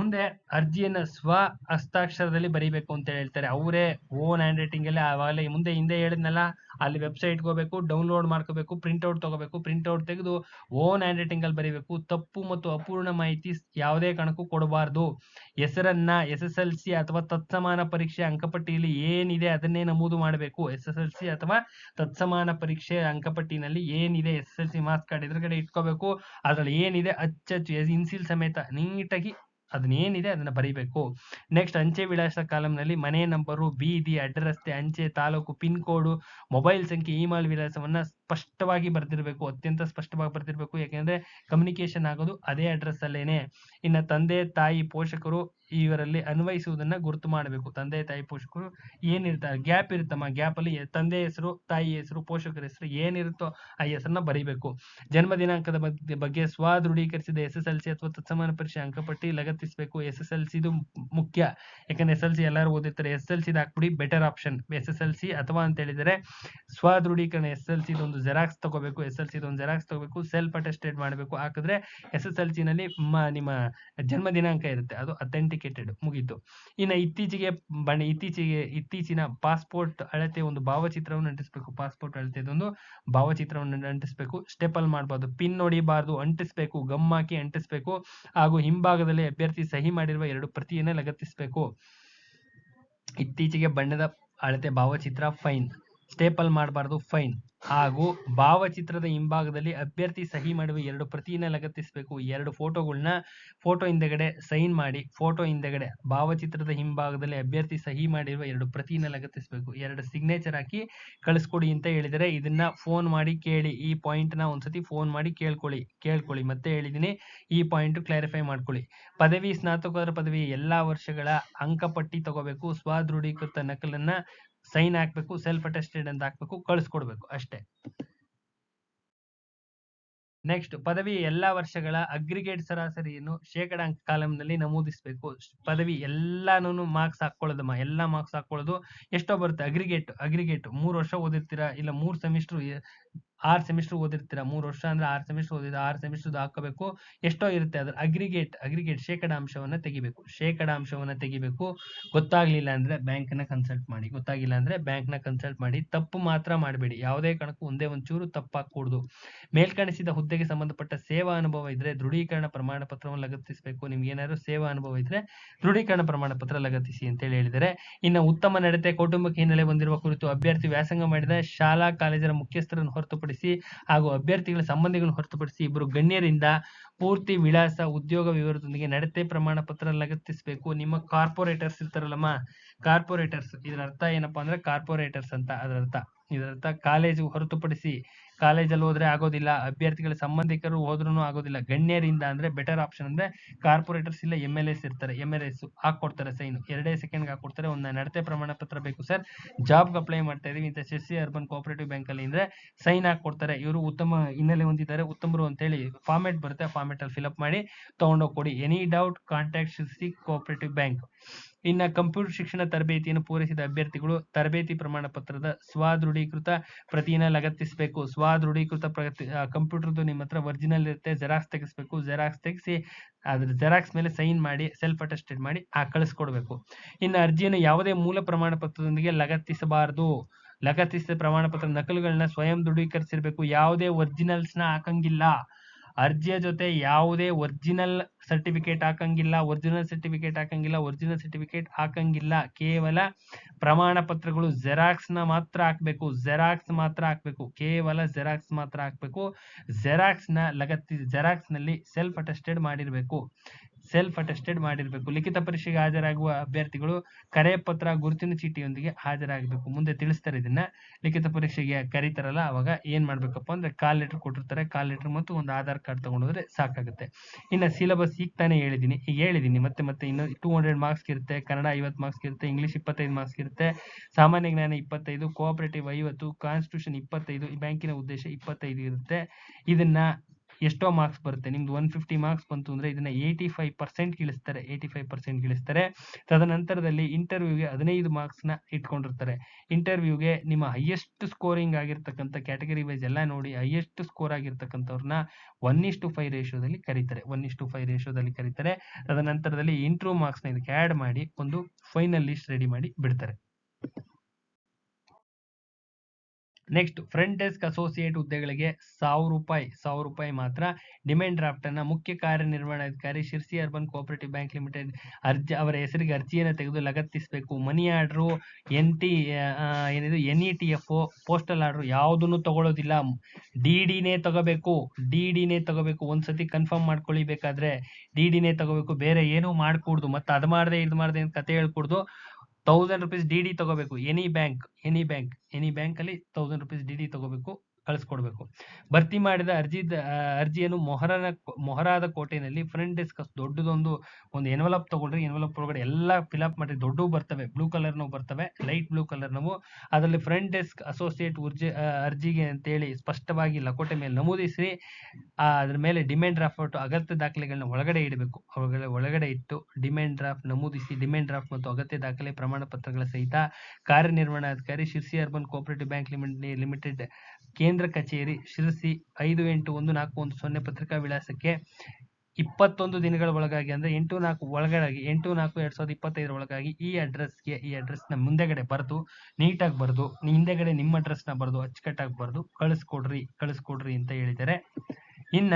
[SPEAKER 1] ಮುಂದೆ ಅರ್ಜಿಯನ್ನ ಸ್ವ ಹಸ್ತಾಕ್ಷರದಲ್ಲಿ ಬರೀಬೇಕು ಅಂತ ಹೇಳ್ತಾರೆ. ಅವರೇ ಓನ್ ಹ್ಯಾಂಡ್ ರೈಟಿಂಗ್ ಅಲ್ಲಿ ಆವಾಗಲೇ ಮುಂದೆ ಹಿಂದೆ ಹೇಳಿದ್ನಲ್ಲ, ಅಲ್ಲಿ ವೆಬ್ಸೈಟ್ಗೆ ಹೋಗಬೇಕು, ಡೌನ್ಲೋಡ್ ಮಾಡ್ಕೋಬೇಕು, ಪ್ರಿಂಟ್ಔಟ್ ತಗೋಬೇಕು, ಪ್ರಿಂಟ್ಔಟ್ ತೆಗೆದು ಓನ್ ಹ್ಯಾಂಡ್ ರೈಟಿಂಗ್ ಅಲ್ಲಿ ಬರೀಬೇಕು. ತಪ್ಪು ಮತ್ತು ಅಪೂರ್ಣ ಮಾಹಿತಿ ಯಾವುದೇ ಕಾರಣಕ್ಕೂ ಕೊಡಬಾರ್ದು. ಹೆಸರನ್ನ ಎಸ್ ಎಸ್ ಎಲ್ ಸಿ ಅಥವಾ ತತ್ಸಮಾನ ಪರೀಕ್ಷೆ ಅಂಕಪಟ್ಟಿಯಲ್ಲಿ ಏನಿದೆ ಅದನ್ನೇ ನಮೂದು ಮಾಡಬೇಕು. ಎಸ್ ಎಸ್ ಎಲ್ ಸಿ ಅಥವಾ ತತ್ಸಮಾನ ಪರೀಕ್ಷೆ ಅಂಕಪಟ್ಟಿನಲ್ಲಿ ಏನಿದೆ S S L C marks card ಎದುರುಗಡೆ ಇಟ್ಕೋಬೇಕು. ಅದರಲ್ಲಿ ಏನಿದೆ ಅಚ್ಚಚ್ಚು ಇನ್ಸಿಲ್ ಸಮೇತ ನೀಟಾಗಿ ಅದನ್ನ ಏನಿದೆ ಅದನ್ನ ಬರೀಬೇಕು. ನೆಕ್ಸ್ಟ್ ಅಂಚೆ ವಿಳಾಸ ಕಾಲಂನಲ್ಲಿ ಮನೆ ನಂಬರು ಬೀದಿ ಅಡ್ಡರಸ್ತೆ ಅಂಚೆ, ತಾಲೂಕು, ಪಿನ್ ಕೋಡು, ಮೊಬೈಲ್ ಸಂಖ್ಯೆ, ಇಮೇಲ್ ವಿಳಾಸವನ್ನ ಸ್ಪಷ್ಟವಾಗಿ ಬರೆದಿರಬೇಕು, ಅತ್ಯಂತ ಸ್ಪಷ್ಟವಾಗಿ ಬರೆದಿರ್ಬೇಕು. ಯಾಕೆಂದ್ರೆ ಕಮ್ಯುನಿಕೇಶನ್ ಆಗೋದು ಅದೇ ಅಡ್ರೆಸ್ ಅಲ್ಲೇನೆ. ಇನ್ನ ತಂದೆ, ತಾಯಿ, ಪೋಷಕರು ಇವರಲ್ಲಿ ಅನ್ವಯಿಸುವುದನ್ನ ಗುರುತು ಮಾಡಬೇಕು. ತಂದೆ, ತಾಯಿ, ಪೋಷಕರು ಏನಿರ್ತಾರೆ, ಗ್ಯಾಪ್ ಇರುತ್ತಮ್ಮ. ಗ್ಯಾಪ್ ಅಲ್ಲಿ ತಂದೆ ಹೆಸರು, ತಾಯಿ ಹೆಸರು, ಪೋಷಕರ ಹೆಸರು ಏನಿರುತ್ತೋ ಆ ಹೆಸರನ್ನ ಬರೀಬೇಕು. ಜನ್ಮ ದಿನಾಂಕದ ಬಗ್ಗೆ ಸ್ವ ದೃಢೀಕರಿಸಿದ ಎಸ್ ಎಸ್ ಎಲ್ ಸಿ ಅಥವಾ ತತ್ಸಮಾನ ಪರೀಕ್ಷೆ ಅಂಕಪಟ್ಟಿ ಲಗತ್ತಿಸಬೇಕು. ಎಸ್ ಎಸ್ ಎಲ್ ಸಿ ಮುಖ್ಯ. ಯಾಕಂದ್ರೆ ಎಸ್ ಎಲ್ ಸಿ ಎಲ್ಲರೂ ಓದಿರ್ತಾರೆ. ಎಸ್ ಎಲ್ ಸಿ ಹಾಕ್ಬಿಡಿ better option S S L C ಅಥವಾ ಅಂತ ಹೇಳಿದರೆ ಸ್ವ ದೃಢೀಕರಣ ಎಸ್ ಎಲ್ ಸಿ ಒಂದು ಜೆರಾಕ್ಸ್ ತಗೋಬೇಕು ಎಸ್ ಎಲ್ ಸಿದು ಒಂದು ಜೆರಾಕ್ಸ್ ತಗೋಬೇಕು ಸೆಲ್ಫ್ ಅಟೆಸ್ಟೆಡ್ ಮಾಡಬೇಕು. ಹಾಕಿದ್ರೆ ಎಸ್ ಎಸ್ ಎಲ್ ಸಿನಲ್ಲಿ ನಿಮ್ಮ ಜನ್ಮ ದಿನಾಂಕ ಇರುತ್ತೆ. ಅದು ಅಥೆಂಟಿಕೇಟೆಡ್ ಮುಗೀತು. ಇನ್ನು ಇತ್ತೀಚೆಗೆ ಬಣ್ಣ, ಇತ್ತೀಚೆಗೆ, ಇತ್ತೀಚಿನ ಪಾಸ್ಪೋರ್ಟ್ ಅಳತೆ ಒಂದು ಭಾವಚಿತ್ರವನ್ನು ಅಂಟಿಸಬೇಕು. ಪಾಸ್ಪೋರ್ಟ್ ಅಳತೆದೊಂದು ಭಾವಚಿತ್ರವನ್ನು ಅಂಟಿಸಬೇಕು. ಸ್ಟೆಪಲ್ ಮಾಡಬಾರ್ದು. ಪಿನ್ ನೋಡಿಬಾರ್ದು ಅಂಟಿಸಬೇಕು. ಗಮ್ ಹಾಕಿ ಅಂಟಿಸಬೇಕು. ಹಾಗೂ ಹಿಂಭಾಗದಲ್ಲಿ ಅಭ್ಯರ್ಥಿ ಸಹಿ ಮಾಡಿರುವ ಎರಡು ಪ್ರತಿಯನ್ನು ಲಗತ್ತಿಸಬೇಕು. ಇತ್ತೀಚೆಗೆ ಬಣ್ಣದ ಅಳತೆ ಭಾವಚಿತ್ರ ಫೈನ್ ಸ್ಟೇಪಲ್ ಮಾಡಬಾರ್ದು ಫೈನ್ ಹಾಗೂ ಭಾವಚಿತ್ರದ ಹಿಂಭಾಗದಲ್ಲಿ ಅಭ್ಯರ್ಥಿ ಸಹಿ ಮಾಡುವ ಎರಡು ಪ್ರತಿಯನ್ನ ಲಗತ್ತಿಸಬೇಕು. ಎರಡು ಫೋಟೋಗಳನ್ನ ಫೋಟೋ ಹಿಂದೆಗಡೆ ಸೈನ್ ಮಾಡಿ, ಫೋಟೋ ಹಿಂದೆಗಡೆ ಭಾವಚಿತ್ರದ ಹಿಂಭಾಗದಲ್ಲಿ ಅಭ್ಯರ್ಥಿ ಸಹಿ ಮಾಡಿರುವ ಎರಡು ಪ್ರತಿಯನ್ನ ಲಗತ್ತಿಸಬೇಕು. ಎರಡು ಸಿಗ್ನೇಚರ್ ಹಾಕಿ ಕಳಿಸ್ಕೊಡಿ ಅಂತ ಹೇಳಿದರೆ ಇದನ್ನ ಫೋನ್ ಮಾಡಿ ಕೇಳಿ, ಈ ಪಾಯಿಂಟ್ನ ಒಂದ್ಸತಿ ಫೋನ್ ಮಾಡಿ ಕೇಳ್ಕೊಳ್ಳಿ ಕೇಳ್ಕೊಳ್ಳಿ. ಮತ್ತೆ ಹೇಳಿದ್ದೀನಿ, ಈ ಪಾಯಿಂಟ್ ಕ್ಲಾರಿಫೈ ಮಾಡ್ಕೊಳ್ಳಿ. ಪದವಿ, ಸ್ನಾತಕೋತ್ತರ ಪದವಿ ಎಲ್ಲಾ ವರ್ಷಗಳ ಅಂಕಪಟ್ಟಿ ತಗೋಬೇಕು. ಸ್ವದೃಢೀಕೃತ ನಕಲನ್ನ ಸೈನ್ ಹಾಕ್ಬೇಕು ಸೆಲ್ಫ್ ಅಟೆಸ್ಟೆಡ್ ಅಂತ ಹಾಕ್ಬೇಕು, ಕಳಿಸ್ಕೊಡ್ಬೇಕು ಅಷ್ಟೇ. ನೆಕ್ಸ್ಟ್ ಪದವಿ ಎಲ್ಲಾ ವರ್ಷಗಳ ಅಗ್ರಿಗೇಟ್ ಸರಾಸರಿಯನ್ನು ಶೇಕಡ ಅಂಕ ಕಾಲಂನಲ್ಲಿ ನಮೂದಿಸಬೇಕು. ಪದವಿ ಎಲ್ಲಾನು ಮಾರ್ಕ್ಸ್ ಹಾಕೊಳ್ಳೋದಮ್ಮ ಎಲ್ಲಾ ಮಾರ್ಕ್ಸ್ ಹಾಕೊಳ್ಳೋದು ಎಷ್ಟೋ ಬರುತ್ತೆ ಅಗ್ರಿಗೇಟ್ ಅಗ್ರಿಗೇಟ್ ಮೂರ್ ವರ್ಷ ಓದಿರ್ತೀರಾ ಇಲ್ಲ ಮೂರ್ ಸೆಮಿಸ್ಟರ್ ಆರ್ ಸೆಮಿಸ್ಟರ್ ಓದಿರ್ತೀರಾ? ಮೂರು ವರ್ಷ ಅಂದ್ರೆ ಆರ್ ಸೆಮಿಸ್ಟರ್ ಓದಿದ ಆರ್ ಸೆಮಿಸ್ಟರ್ ಹಾಕಬೇಕು ಎಷ್ಟೋ ಇರುತ್ತೆ ಅದ್ರ ಅಗ್ರಿಗೇಟ್ ಅಗ್ರಿಗೇಟ್ ಶೇಕಡ ಅಂಶವನ್ನ ತೆಗಿಬೇಕು. ಶೇಕಡ ಅಂಶವನ್ನ ತೆಗಿಬೇಕು. ಗೊತ್ತಾಗ್ಲಿಲ್ಲ ಅಂದ್ರೆ ಬ್ಯಾಂಕ್ನ ಕನ್ಸಲ್ಟ್ ಮಾಡಿ. ಗೊತ್ತಾಗಿಲ್ಲ ಅಂದ್ರೆ ಬ್ಯಾಂಕ್ನ ಕನ್ಸಲ್ಟ್ ಮಾಡಿ. ತಪ್ಪು ಮಾತ್ರ ಮಾಡಬೇಡಿ. ಯಾವುದೇ ಕಾರಣಕ್ಕೂ ಒಂದೇ ಒಂಚೂರು ತಪ್ಪಾಕೂಡ್ದು ಮೇಲ್ಕಾಣಿಸಿದ ಹುದ್ದೆಗೆ ಸಂಬಂಧಪಟ್ಟ ಸೇವಾ ಅನುಭವ ಇದ್ರೆ ದೃಢೀಕರಣ ಪ್ರಮಾಣ ಪತ್ರವನ್ನು ಲಗತ್ತಿಸಬೇಕು. ನಿಮ್ಗೆ ಏನಾದ್ರು ಸೇವಾ ಅನುಭವ ಇದ್ರೆ ದೃಢೀಕರಣ ಪ್ರಮಾಣ ಪತ್ರ ಲಗತ್ತಿಸಿ ಅಂತ ಹೇಳಿ ಹೇಳಿದರೆ ಇನ್ನು ಉತ್ತಮ ನಡತೆ ಕೌಟುಂಬಿಕ ಹಿನ್ನೆಲೆ ಬಂದಿರುವ ಕುರಿತು ಅಭ್ಯರ್ಥಿ ವ್ಯಾಸಂಗ ಮಾಡಿದ ಶಾಲಾ ಕಾಲೇಜರ ಮುಖ್ಯಸ್ಥರನ್ನು ಹೊರತುಪಡಿಸಿ ಹಾಗೂ ಅಭ್ಯರ್ಥಿಗಳ ಸಂಬಂಧಿಗಳನ್ನು ಹೊರತುಪಡಿಸಿ ಇಬ್ಬರು ಗಣ್ಯರಿಂದ ಪೂರ್ತಿ ವಿಳಾಸ ಉದ್ಯೋಗ ವಿವರದೊಂದಿಗೆ ನಡತೆ ಪ್ರಮಾಣ ಪತ್ರ ಲಗತ್ತಿಸಬೇಕು. ನಿಮ್ಮ ಕಾರ್ಪೊರೇಟರ್ಸ್ ಇರ್ತಾರಲ್ಲಮ್ಮ? ಕಾರ್ಪೊರೇಟರ್ಸ್. ಇದರ ಅರ್ಥ ಏನಪ್ಪಾ ಅಂದ್ರೆ ಕಾರ್ಪೊರೇಟರ್ಸ್ ಅಂತ ಅದರ ಅರ್ಥ ಇದರ ಅರ್ಥ ಕಾಲೇಜು ಹೊರತುಪಡಿಸಿ ಕಾಲೇಜಲ್ಲಿ ಹೋದ್ರೆ ಆಗೋದಿಲ್ಲ ಅಭ್ಯರ್ಥಿಗಳ ಸಂಬಂಧಿಕರು ಹೋದ್ರೂ ಆಗೋದಿಲ್ಲ. ಗಣ್ಯರಿಂದ ಅಂದ್ರೆ ಬೆಟರ್ ಆಪ್ಷನ್ ಅಂದ್ರೆ ಕಾರ್ಪೊರೇಟರ್ಸ್ ಇಲ್ಲ ಎಂ ಎಲ್ ಎಸ್ ಇರ್ತಾರೆ ಎಂ ಎಲ್ ಎಸ್ ಹಾಕೊಡ್ತಾರೆ ಸೈನ್ ಎರಡೇ ಸೆಕೆಂಡ್ ಹಾಕೊಡ್ತಾರೆ ಒಂದು ನಡತೆ ಪ್ರಮಾಣ ಪತ್ರ ಬೇಕು ಸರ್ ಜಾಬ್ ಅಪ್ಲೈ ಮಾಡ್ತಾ ಇದೀವಿ. ಇಂಥ ಸಿ ಅರ್ಬನ್ ಕೋಆಪರೇಟಿವ್ ಬ್ಯಾಂಕ್ ಅಲ್ಲಿ ಅಂದ್ರೆ ಸೈನ್ ಹಾಕೊಡ್ತಾರೆ ಇವರು ಉತ್ತಮ ಹಿನ್ನೆಲೆ ಹೊಂದಿದ್ದಾರೆ, ಉತ್ತಮರು ಅಂತ ಹೇಳಿ ಫಾರ್ಮೆಟ್ ಬರುತ್ತೆ ಫಾರ್ಮೆಟ್ ಅಲ್ಲಿ ಫಿಲ್ಅಪ್ ಮಾಡಿ ತಗೊಂಡೋಗಿ ಕೊಡಿ. Any doubt contact C cooperative bank ಇನ್ನ ಕಂಪ್ಯೂಟರ್ ಶಿಕ್ಷಣ ತರಬೇತಿಯನ್ನು ಪೂರೈಸಿದ ಅಭ್ಯರ್ಥಿಗಳು ತರಬೇತಿ ಪ್ರಮಾಣ ಪತ್ರದ ಸ್ವದೃಢೀಕೃತ ಪ್ರತಿಯನ್ನ ಲಗತ್ತಿಸಬೇಕು. ಸ್ವದೃಢೀಕೃತ ಪ್ರತಿ ಕಂಪ್ಯೂಟರ್ದು ನಿಮ್ಮ ಹತ್ರ ಒರಿಜಿನಲ್ ಇರುತ್ತೆ, ಜೆರಾಕ್ಸ್ ತೆಗೆಸ್ಬೇಕು. ಜೆರಾಕ್ಸ್ ತೆಗೆಸಿ ಅದ್ರ ಜೆರಾಕ್ಸ್ ಮೇಲೆ ಸೈನ್ ಮಾಡಿ, ಸೆಲ್ಫ್ ಅಟೆಸ್ಟೆಡ್ ಮಾಡಿ, ಆ, ಕಳಿಸ್ಕೊಡ್ಬೇಕು. ಇನ್ನು ಅರ್ಜಿಯನ್ನು ಯಾವುದೇ ಮೂಲ ಪ್ರಮಾಣ ಪತ್ರದೊಂದಿಗೆ ಲಗತ್ತಿಸಬಾರದು. ಲಗತ್ತಿಸಿದ ಪ್ರಮಾಣ ಪತ್ರ ನಕಲುಗಳನ್ನ ಸ್ವಯಂ ದೃಢೀಕರಿಸಿರ್ಬೇಕು. ಯಾವುದೇ ಒರಿಜಿನಲ್ಸ್ನ ಹಾಕಂಗಿಲ್ಲ. ಅರ್ಜಿಯ ಜೊತೆ ಯಾವುದೇ ಒರಿಜಿನಲ್ ಸರ್ಟಿಫಿಕೇಟ್ ಹಾಕಂಗಿಲ್ಲ, ಒರಿಜಿನಲ್ ಸರ್ಟಿಫಿಕೇಟ್ ಹಾಕಂಗಿಲ್ಲ, ಒರಿಜಿನಲ್ ಸರ್ಟಿಫಿಕೇಟ್ ಹಾಕಂಗಿಲ್ಲ. ಕೇವಲ ಪ್ರಮಾಣ ಪತ್ರಗಳು ಜೆರಾಕ್ಸ್ನ ಮಾತ್ರ ಹಾಕ್ಬೇಕು ಜೆರಾಕ್ಸ್ ಮಾತ್ರ ಹಾಕ್ಬೇಕು, ಕೇವಲ ಜೆರಾಕ್ಸ್ ಮಾತ್ರ ಹಾಕ್ಬೇಕು. ಜೆರಾಕ್ಸ್ನ ಲಗತ್ತಿ ಜೆರಾಕ್ಸ್ನಲ್ಲಿ ಸೆಲ್ಫ್ ಅಟೆಸ್ಟೆಡ್ ಮಾಡಿರ್ಬೇಕು. ಸೆಲ್ಫ್ ಅಟೆಸ್ಟೆಡ್ ಮಾಡಿರಬೇಕು. ಲಿಖಿತ ಪರೀಕ್ಷೆಗೆ ಹಾಜರಾಗುವ ಅಭ್ಯರ್ಥಿಗಳು ಕರೆ ಪತ್ರ, ಗುರುತಿನ ಚೀಟಿಯೊಂದಿಗೆ ಹಾಜರಾಗಬೇಕು. ಮುಂದೆ ತಿಳಿಸ್ತಾರೆ ಇದನ್ನ. ಲಿಖಿತ ಪರೀಕ್ಷೆಗೆ ಕರೀತಾರಲ್ಲ, ಅವಾಗ ಏನ್ ಮಾಡ್ಬೇಕಪ್ಪ ಅಂದ್ರೆ ಕಾಲ್ ಲೆಟರ್ ಕೊಟ್ಟಿರ್ತಾರೆ. ಕಾಲ್ ಲೆಟರ್ ಮತ್ತು ಒಂದು ಆಧಾರ್ ಕಾರ್ಡ್ ತಗೊಂಡೋದ್ರೆ ಸಾಕಾಗುತ್ತೆ. ಇನ್ನ ಸಿಲೆಬಸ್ ಈಗ ತಾನೇ ಹೇಳಿದೀನಿ. ಈಗ ಹೇಳಿದೀನಿ. ಮತ್ತೆ ಮತ್ತೆ ಇನ್ನು ಟೂ ಹಂಡ್ರೆಡ್ ಮಾರ್ಕ್ಸ್ ಇರುತ್ತೆ. ಕನ್ನಡ ಐವತ್ತು ಮಾರ್ಕ್ಸ್ ಇರುತ್ತೆ. ಇಂಗ್ಲಿಷ್ ಇಪ್ಪತ್ತೈದು ಮಾರ್ಕ್ಸ್ ಇರುತ್ತೆ. ಸಾಮಾನ್ಯ ಜ್ಞಾನ ಇಪ್ಪತ್ತೈದು ಕೋಆಪರೇಟಿವ್ ಐವತ್ತು ಕಾನ್ಸ್ಟಿಟ್ಯೂಷನ್ ಇಪ್ಪತ್ತೈದು ಬ್ಯಾಂಕಿನ ಉದ್ದೇಶ ಇಪ್ಪತ್ತೈದು ಇರುತ್ತೆ. ಇದನ್ನ ಎಷ್ಟೋ ಮಾರ್ಕ್ಸ್ ಬರುತ್ತೆ. ನಿಮ್ದು ಒನ್ ಫಿಫ್ಟಿ ಮಾರ್ಕ್ಸ್ ಬಂತು ಅಂದ್ರೆ ಇದನ್ನ ಏಯ್ಟಿ ಫೈವ್ ಪರ್ಸೆಂಟ್ ಇಳಿಸ್ತಾರೆ ಏಯ್ಟಿ ಫೈವ್ ಪರ್ಸೆಂಟ್ ಇಳಿಸ್ತಾರೆ ತದನಂತರದಲ್ಲಿ ಇಂಟರ್ವ್ಯೂಗೆ ಹದಿನೈದು ಮಾರ್ಕ್ಸ್ನ ಇಟ್ಕೊಂಡಿರ್ತಾರೆ. ಇಂಟರ್ವ್ಯೂಗೆ ನಿಮ್ಮ ಹೈಯೆಸ್ಟ್ ಸ್ಕೋರಿಂಗ್ ಆಗಿರ್ತಕ್ಕಂಥ ಕ್ಯಾಟಗರಿ ವೈಸ್ ಎಲ್ಲ ನೋಡಿ ಹೈಯೆಸ್ಟ್ ಸ್ಕೋರ್ ಆಗಿರ್ತಕ್ಕಂಥವ್ರನ್ನ ಒನ್ ಇಸ್ ಟು ಫೈವ್ ರೇಷಿಯೋದಲ್ಲಿ ಕರೀತಾರೆ. ಒನ್ ಇಸ್ ಟು ಫೈವ್ ರೇಷಿಯೋದಲ್ಲಿ ಕರೀತಾರೆ. ತದನಂತರದಲ್ಲಿ ಇಂಟ್ರೂ ಮಾರ್ಕ್ಸ್ನ ಇದಕ್ಕೆ ಆಡ್ ಮಾಡಿ ಒಂದು ಫೈನಲ್ ಲಿಸ್ಟ್ ರೆಡಿ ಮಾಡಿ ಬಿಡ್ತಾರೆ. ನೆಕ್ಸ್ಟ್ ಫ್ರಂಟ್ ಡೆಸ್ಕ್ ಅಸೋಸಿಯೇಟ್ ಹುದ್ದೆಗಳಿಗೆ ಸಾವಿರ ರೂಪಾಯಿ ಸಾವಿರ ರೂಪಾಯಿ ಮಾತ್ರ ಡಿಮ್ಯಾಂಡ್ ಡ್ರಾಫ್ಟ್ ಅನ್ನ ಮುಖ್ಯ ಕಾರ್ಯನಿರ್ವಹಣಾಧಿಕಾರಿ Sirsi urban cooperative bank limited ಅರ್ಜಿ, ಅವರ ಹೆಸರಿಗೆ ಅರ್ಜಿಯನ್ನು ತೆಗೆದು ಲಗತ್ತಿಸಬೇಕು. ಮನಿ ಆರ್ಡ್ರು ಎನ್ ಟಿ ಏನಿದು N E T F postal order ಯಾವುದನ್ನು ತಗೊಳ್ಳೋದಿಲ್ಲ. ಡಿ ಡಿನೇ ತಗೋಬೇಕು ಡಿ ಡಿನೇ ತಗೋಬೇಕು. ಒಂದ್ಸತಿ ಕನ್ಫರ್ಮ್ ಮಾಡ್ಕೊಳ್ಳಿ ಬೇಕಾದ್ರೆ ಡಿ ಡಿನೇ ತಗೋಬೇಕು. ಬೇರೆ ಏನೂ ಮಾಡ್ಕೂಡ್ದು. ಮತ್ತೆ ಅದು ಮಾಡದೆ ಇದು ಮಾಡದೆ ಅಂತ ಕತೆ ಹೇಳ್ಕೂಡ್ದು. ತೌಸಂಡ್ ರುಪೀಸ್ ಡಿ ಡಿ ತಗೋಬೇಕು. Any bank any bank any bank ಅಲ್ಲಿ ತೌಸಂಡ್ ರುಪೀಸ್ ಡಿ ಡಿ ತಗೋಬೇಕು. ಕಳಿಸ್ಕೊಡ್ಬೇಕು. ಭರ್ತಿ ಮಾಡಿದ ಅರ್ಜಿ ಅರ್ಜಿಯನ್ನು ಮೊಹರನ, ಮೊಹರಾದ ಕೋಟೆಯಲ್ಲಿ ಫ್ರಂಟ್ ಡೆಸ್ಕ್ ದೊಡ್ಡದೊಂದು ಒಂದು ಎನ್ವಲಪ್ ತಗೊಂಡ್ರಿ ಎನ್ವಲಪ್ ಒಳಗಡೆ ಎಲ್ಲ ಫಿಲಪ್ ಮಾಡಿ ದೊಡ್ಡ ಬರ್ತವೆ ಬ್ಲೂ ಕಲರ್ ನು ಬರ್ತವೆ ಲೈಟ್ ಬ್ಲೂ ಕಲರ್ ನಾವು. ಅದರಲ್ಲಿ ಫ್ರಂಟ್ ಡೆಸ್ಕ್ ಅಸೋಸಿಯೇಟ್ ಉರ್ಜಿ ಅರ್ಜಿಗೆ ಅಂತೇಳಿ ಸ್ಪಷ್ಟವಾಗಿ ಲಕೋಟೆ ಮೇಲೆ ನಮೂದಿಸಿ ಅದ್ರ ಮೇಲೆ ಡಿಮ್ಯಾಂಡ್ ಡ್ರಾಫ್ಟ್ ಅಗತ್ಯ ದಾಖಲೆಗಳನ್ನ ಒಳಗಡೆ ಇಡಬೇಕು. ಅವುಗಳ ಒಳಗಡೆ ಇಟ್ಟು ಡಿಮ್ಯಾಂಡ್ ಡ್ರಾಫ್ಟ್ ನಮೂದಿಸಿ ಡಿಮ್ಯಾಂಡ್ ಡ್ರಾಫ್ಟ್ ಮತ್ತು ಅಗತ್ಯ ದಾಖಲೆ ಪ್ರಮಾಣ ಪತ್ರಗಳ ಸಹಿತ ಕಾರ್ಯನಿರ್ವಹಣಾಧಿಕಾರಿ Sirsi urban cooperative bank limited ಕೇಂದ್ರ ಕಚೇರಿ ಶಿರಸಿ ಐದು ಎಂಟು ಒಂದು ನಾಲ್ಕು ಒಂದು ಸೊನ್ನೆ ಪತ್ರಿಕಾ ವಿಳಾಸಕ್ಕೆ ಇಪ್ಪತ್ತೊಂದು ದಿನಗಳ ಒಳಗಾಗಿ ಅಂದ್ರೆ ಎಂಟು ನಾಲ್ಕು ಒಳಗಾಗಿ ಎಂಟು ನಾಲ್ಕು ಎರಡು ಸಾವಿರದ ಇಪ್ಪತ್ತೈದರ ಒಳಗಾಗಿ ಈ ಅಡ್ರೆಸ್ಗೆ ಈ ಅಡ್ರೆಸ್ನ ಮುಂದೆಗಡೆ ಬರೆದು ನೀಟಾಗಿ ಬರೆದು ಹಿಂದೆಗಡೆ ನಿಮ್ಮ ಅಡ್ರೆಸ್ನ ಬರೆದು ಅಚ್ಚುಕಟ್ಟಾಗಿ ಬರೆದು ಕಳಿಸ್ಕೊಡ್ರಿ ಕಳಿಸ್ಕೊಡ್ರಿ ಅಂತ ಹೇಳಿದ್ದಾರೆ. ಇನ್ನ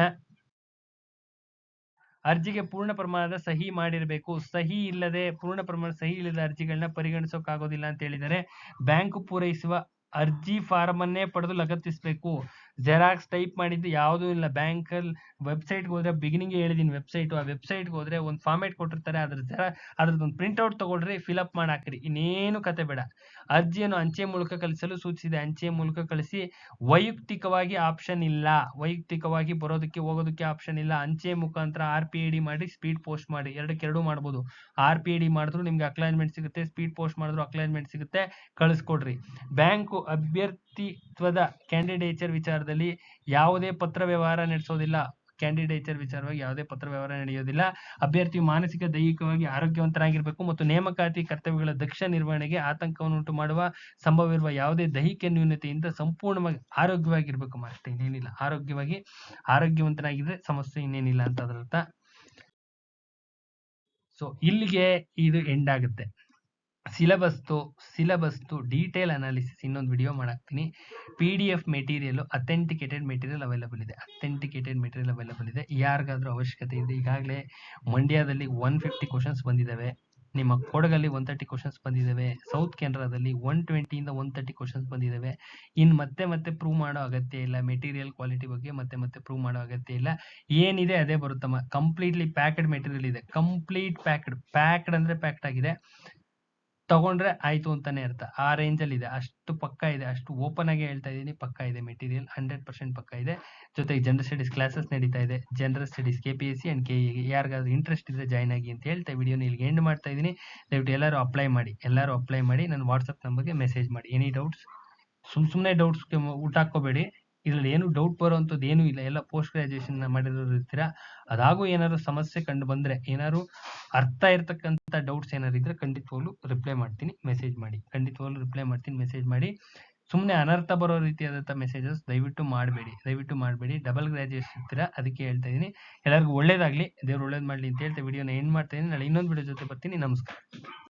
[SPEAKER 1] ಅರ್ಜಿಗೆ ಪೂರ್ಣ ಪ್ರಮಾಣದ ಸಹಿ ಮಾಡಿರಬೇಕು. ಸಹಿ ಇಲ್ಲದೆ ಪೂರ್ಣ ಪ್ರಮಾಣದ ಸಹಿ ಇಲ್ಲದ ಅರ್ಜಿಗಳನ್ನ ಪರಿಗಣಿಸೋಕ್ಕಾಗೋದಿಲ್ಲ ಅಂತ ಹೇಳಿದರೆ ಬ್ಯಾಂಕ್ ಪೂರೈಸುವ ಅರ್ಜಿ ಫಾರ್ಮನ್ನೇ ಪಡೆದು ಲಗತ್ತಿಸಬೇಕು. ಜೆರಾಕ್ಸ್ ಟೈಪ್ ಮಾಡಿದ್ದು ಯಾವುದೂ ಇಲ್ಲ. ಬ್ಯಾಂಕಲ್ಲಿ ವೆಬ್ಸೈಟ್ಗೆ ಹೋದ್ರೆ ಬಿಗಿನಿಂಗ್ ಹೇಳಿದೀನಿ ವೆಬ್ಸೈಟ್ ಆ ವೆಬ್ಸೈಟ್ಗೆ ಹೋದ್ರೆ ಒಂದು ಫಾರ್ಮೇಟ್ ಕೊಟ್ಟಿರ್ತಾರೆ. ಅದ್ರ ಜೆರಾ ಅದ್ರದ್ದೊಂದು ಪ್ರಿಂಟ್ಔಟ್ ತಗೊಳ್ರಿ ಫಿಲಪ್ ಮಾಡಿ ಹಾಕ್ರಿ. ಇನ್ನೇನು ಕತೆ ಬೇಡ. ಅರ್ಜಿಯನ್ನು ಅಂಚೆ ಮೂಲಕ ಕಳಿಸಲು ಸೂಚಿಸಿದೆ. ಅಂಚೆ ಮೂಲಕ ಕಳಿಸಿ ವೈಯಕ್ತಿಕವಾಗಿ ಆಪ್ಷನ್ ಇಲ್ಲ. ವೈಯಕ್ತಿಕವಾಗಿ ಬರೋದಕ್ಕೆ, ಹೋಗೋದಕ್ಕೆ ಆಪ್ಷನ್ ಇಲ್ಲ. ಅಂಚೆ ಮುಖಾಂತರ ಆರ್ ಪಿ ಐ ಡಿ ಮಾಡಿ ಸ್ಪೀಡ್ ಪೋಸ್ಟ್ ಮಾಡಿ ಎರಡಕ್ಕೆ ಎರಡು ಮಾಡ್ಬೋದು. ಆರ್ ಪಿ ಐ ಡಿ ಮಾಡಿದ್ರು ನಿಮ್ಗೆ ಅಕ್ಲೈನ್ಮೆಂಟ್ ಸಿಗುತ್ತೆ. ಸ್ಪೀಡ್ ಪೋಸ್ಟ್ ಮಾಡಿದ್ರು ಅಕ್ಲೈನ್ಮೆಂಟ್ ಸಿಗುತ್ತೆ. ಕಳಿಸ್ಕೊಡ್ರಿ. ಬ್ಯಾಂಕು ಅಭ್ಯರ್ಥಿತ್ವದ ಕ್ಯಾಂಡಿಡೇಚರ್ ವಿಚಾರದಲ್ಲಿ ಯಾವುದೇ ಪತ್ರ ವ್ಯವಹಾರ ನಡೆಸೋದಿಲ್ಲ. ಕ್ಯಾಂಡಿಡೇಚರ್ ವಿಚಾರವಾಗಿ ಯಾವುದೇ ಪತ್ರ ವ್ಯವಹಾರ ನಡೆಯೋದಿಲ್ಲ. ಅಭ್ಯರ್ಥಿಯು ಮಾನಸಿಕ, ದೈಹಿಕವಾಗಿ ಆರೋಗ್ಯವಂತರಾಗಿರ್ಬೇಕು ಮತ್ತು ನೇಮಕಾತಿ ಕರ್ತವ್ಯಗಳ ದಕ್ಷ ನಿರ್ವಹಣೆಗೆ ಆತಂಕವನ್ನು ಉಂಟು ಮಾಡುವ ಸಂಭವವಿರುವ ಯಾವುದೇ ದೈಹಿಕ ನ್ಯೂನತೆಯಿಂದ ಸಂಪೂರ್ಣವಾಗಿ ಆರೋಗ್ಯವಾಗಿರ್ಬೇಕು ಅಷ್ಟೇ, ಇನ್ನೇನಿಲ್ಲ. ಆರೋಗ್ಯವಾಗಿ ಆರೋಗ್ಯವಂತನಾಗಿದ್ರೆ ಸಮಸ್ಯೆ ಇನ್ನೇನಿಲ್ಲ ಅಂತ ಅದರ ಅರ್ಥ ಸೊ ಇಲ್ಲಿಗೆ ಇದು ಎಂಡ್ ಆಗುತ್ತೆ. ಸಿಲೆಬಸ್ತು ಸಿಲೆಬಸ್ತು ಡೀಟೇಲ್ ಅನಾಲಿಸಿಸ್ ಇನ್ನೊಂದು video ಮಾಡಾಕ್ತೀನಿ. P D F material authenticated material available ಇದೆ. ಅಥೆಂಟಿಕೇಟೆಡ್ ಮೆಟೀರಿಯಲ್ ಅವೈಲಬಲ್ ಇದೆ. ಯಾರಿಗಾದ್ರೂ ಅವಶ್ಯಕತೆ ಇದೆ, ಈಗಾಗಲೇ ಮಂಡ್ಯದಲ್ಲಿ ಒನ್ ಫಿಫ್ಟಿ ಕ್ವಶನ್ಸ್ ಬಂದಿದ್ದಾವೆ. ನಿಮ್ಮ ಕೊಡಗಲ್ಲಿ ಒನ್ ತರ್ಟಿ ಕ್ವಶನ್ಸ್ ಬಂದಿದ್ದಾವೆ. ಸೌತ್ ಕೆನರಾದಲ್ಲಿ ಒನ್ ಟ್ವೆಂಟಿಯಿಂದ ಒನ್ ತರ್ಟಿ ಕ್ವಶನ್ಸ್ ಬಂದಿದ್ದಾವೆ. ಇನ್ನು ಮತ್ತೆ ಮತ್ತೆ ಪ್ರೂವ್ ಮಾಡೋ ಅಗತ್ಯ ಇಲ್ಲ. ಮೆಟೀರಿಯಲ್ ಕ್ವಾಲಿಟಿ ಬಗ್ಗೆ ಮತ್ತೆ ಮತ್ತೆ ಪ್ರೂವ್ ಮಾಡೋ ಅಗತ್ಯ ಇಲ್ಲ. ಏನಿದೆ ಅದೇ ಬರುತ್ತಮ್ಮ. ಕಂಪ್ಲೀಟ್ಲಿ ಪ್ಯಾಕ್ಡ್ ಮೆಟೀರಿಯಲ್ ಇದೆ. ಕಂಪ್ಲೀಟ್ ಪ್ಯಾಕ್ಡ್ ಪ್ಯಾಕ್ಡ್ ಅಂದರೆ ಪ್ಯಾಕ್ಡ್ ಆಗಿದೆ. ತಗೊಂಡ್ರೆ ಆಯ್ತು ಅಂತಾನೆ ಅರ್ಥ. ಆ ರೇಂಜ್ ಅಲ್ಲಿ ಇದೆ ಅಷ್ಟು ಪಕ್ಕ ಇದೆ. ಅಷ್ಟು ಓಪನ್ ಆಗಿ ಹೇಳ್ತಾ ಇದ್ದೀನಿ. ಪಕ್ಕ ಇದೆ ಮೆಟೀರಿಯಲ್ ಹಂಡ್ರೆಡ್ ಪರ್ಸೆಂಟ್ ಪಕ್ಕ ಇದೆ. ಜೊತೆಗೆ ಜನರಲ್ ಸ್ಟಡೀಸ್ ಕ್ಲಾಸಸ್ ನಡೀತಾ ಇದೆ. General studies K P S C and K ಯಾರಿಗಾದ್ರೂ ಇಂಟ್ರೆಸ್ಟ್ ಇದ್ರೆ ಜಾಯ್ನ್ ಆಗಿ ಅಂತ ಹೇಳ್ತಾ ವಿಡಿಯೋನ ಇಲ್ಲಿಗೆ ಎಂಡ್ ಮಾಡ್ತಾ ಇದ್ದೀನಿ. ದಯವಿಟ್ಟು ಎಲ್ಲರೂ ಅಪ್ಲೈ ಮಾಡಿ. ಎಲ್ಲರೂ ಅಪ್ಲೈ ಮಾಡಿ. ನನ್ನ ವಾಟ್ಸಪ್ ನಂಬರ್ಗೆ ಮೆಸೇಜ್ ಮಾಡಿ. ಎನಿ ಡೌಟ್ಸ್ ಸುಮ್ ಸುಮ್ಮನೆ ಡೌಟ್ಸ್ ಹಾಕೋಬೇಡಿ ಇದ್ರಲ್ಲಿ ಏನು ಡೌಟ್ ಬರುವಂಥದ್ದು ಏನೂ ಇಲ್ಲ. ಎಲ್ಲ ಪೋಸ್ಟ್ ಗ್ರಾಜುಯೇಷನ್ ಮಾಡಿರೋರು ಇರ್ತೀರಾ? ಅದಾಗೂ ಏನಾದ್ರು ಸಮಸ್ಯೆ ಕಂಡು ಬಂದ್ರೆ ಏನಾದ್ರು ಅರ್ಥ ಇರ್ತಕ್ಕಂಥ ಡೌಟ್ಸ್ ಏನಾದ್ರು ಇದ್ರೆ ಖಂಡಿತವಾಗ್ಲೂ ರಿಪ್ಲೈ ಮಾಡ್ತೀನಿ ಮೆಸೇಜ್ ಮಾಡಿ. ಖಂಡಿತವಾಗ್ಲೂ ರಿಪ್ಲೈ ಮಾಡ್ತೀನಿ ಮೆಸೇಜ್ ಮಾಡಿ. ಸುಮ್ಮನೆ ಅನರ್ಥ ಬರೋ ರೀತಿಯಾದಂಥ ಮೆಸೇಜಸ್ ದಯವಿಟ್ಟು ಮಾಡಬೇಡಿ. ದಯವಿಟ್ಟು ಮಾಡಬೇಡಿ. ಡಬಲ್ ಗ್ರಾಜುಯೇಷನ್ ಇರ್ತೀರಾ? ಅದಕ್ಕೆ ಹೇಳ್ತಾ ಇದ್ದೀನಿ. ಎಲ್ಲರಿಗೂ ಒಳ್ಳೇದಾಗಲಿ. ದೇವ್ರು ಒಳ್ಳೇದು ಮಾಡಲಿ ಅಂತ ಹೇಳ್ತಾ ವಿಡಿಯೋನ ಎಂಡ್ ಮಾಡ್ತಾ ಇದ್ದೀನಿ. ನಾಳೆ ಇನ್ನೊಂದು ವಿಡಿಯೋ ಜೊತೆ ಬರ್ತೀನಿ. ನಮಸ್ಕಾರ.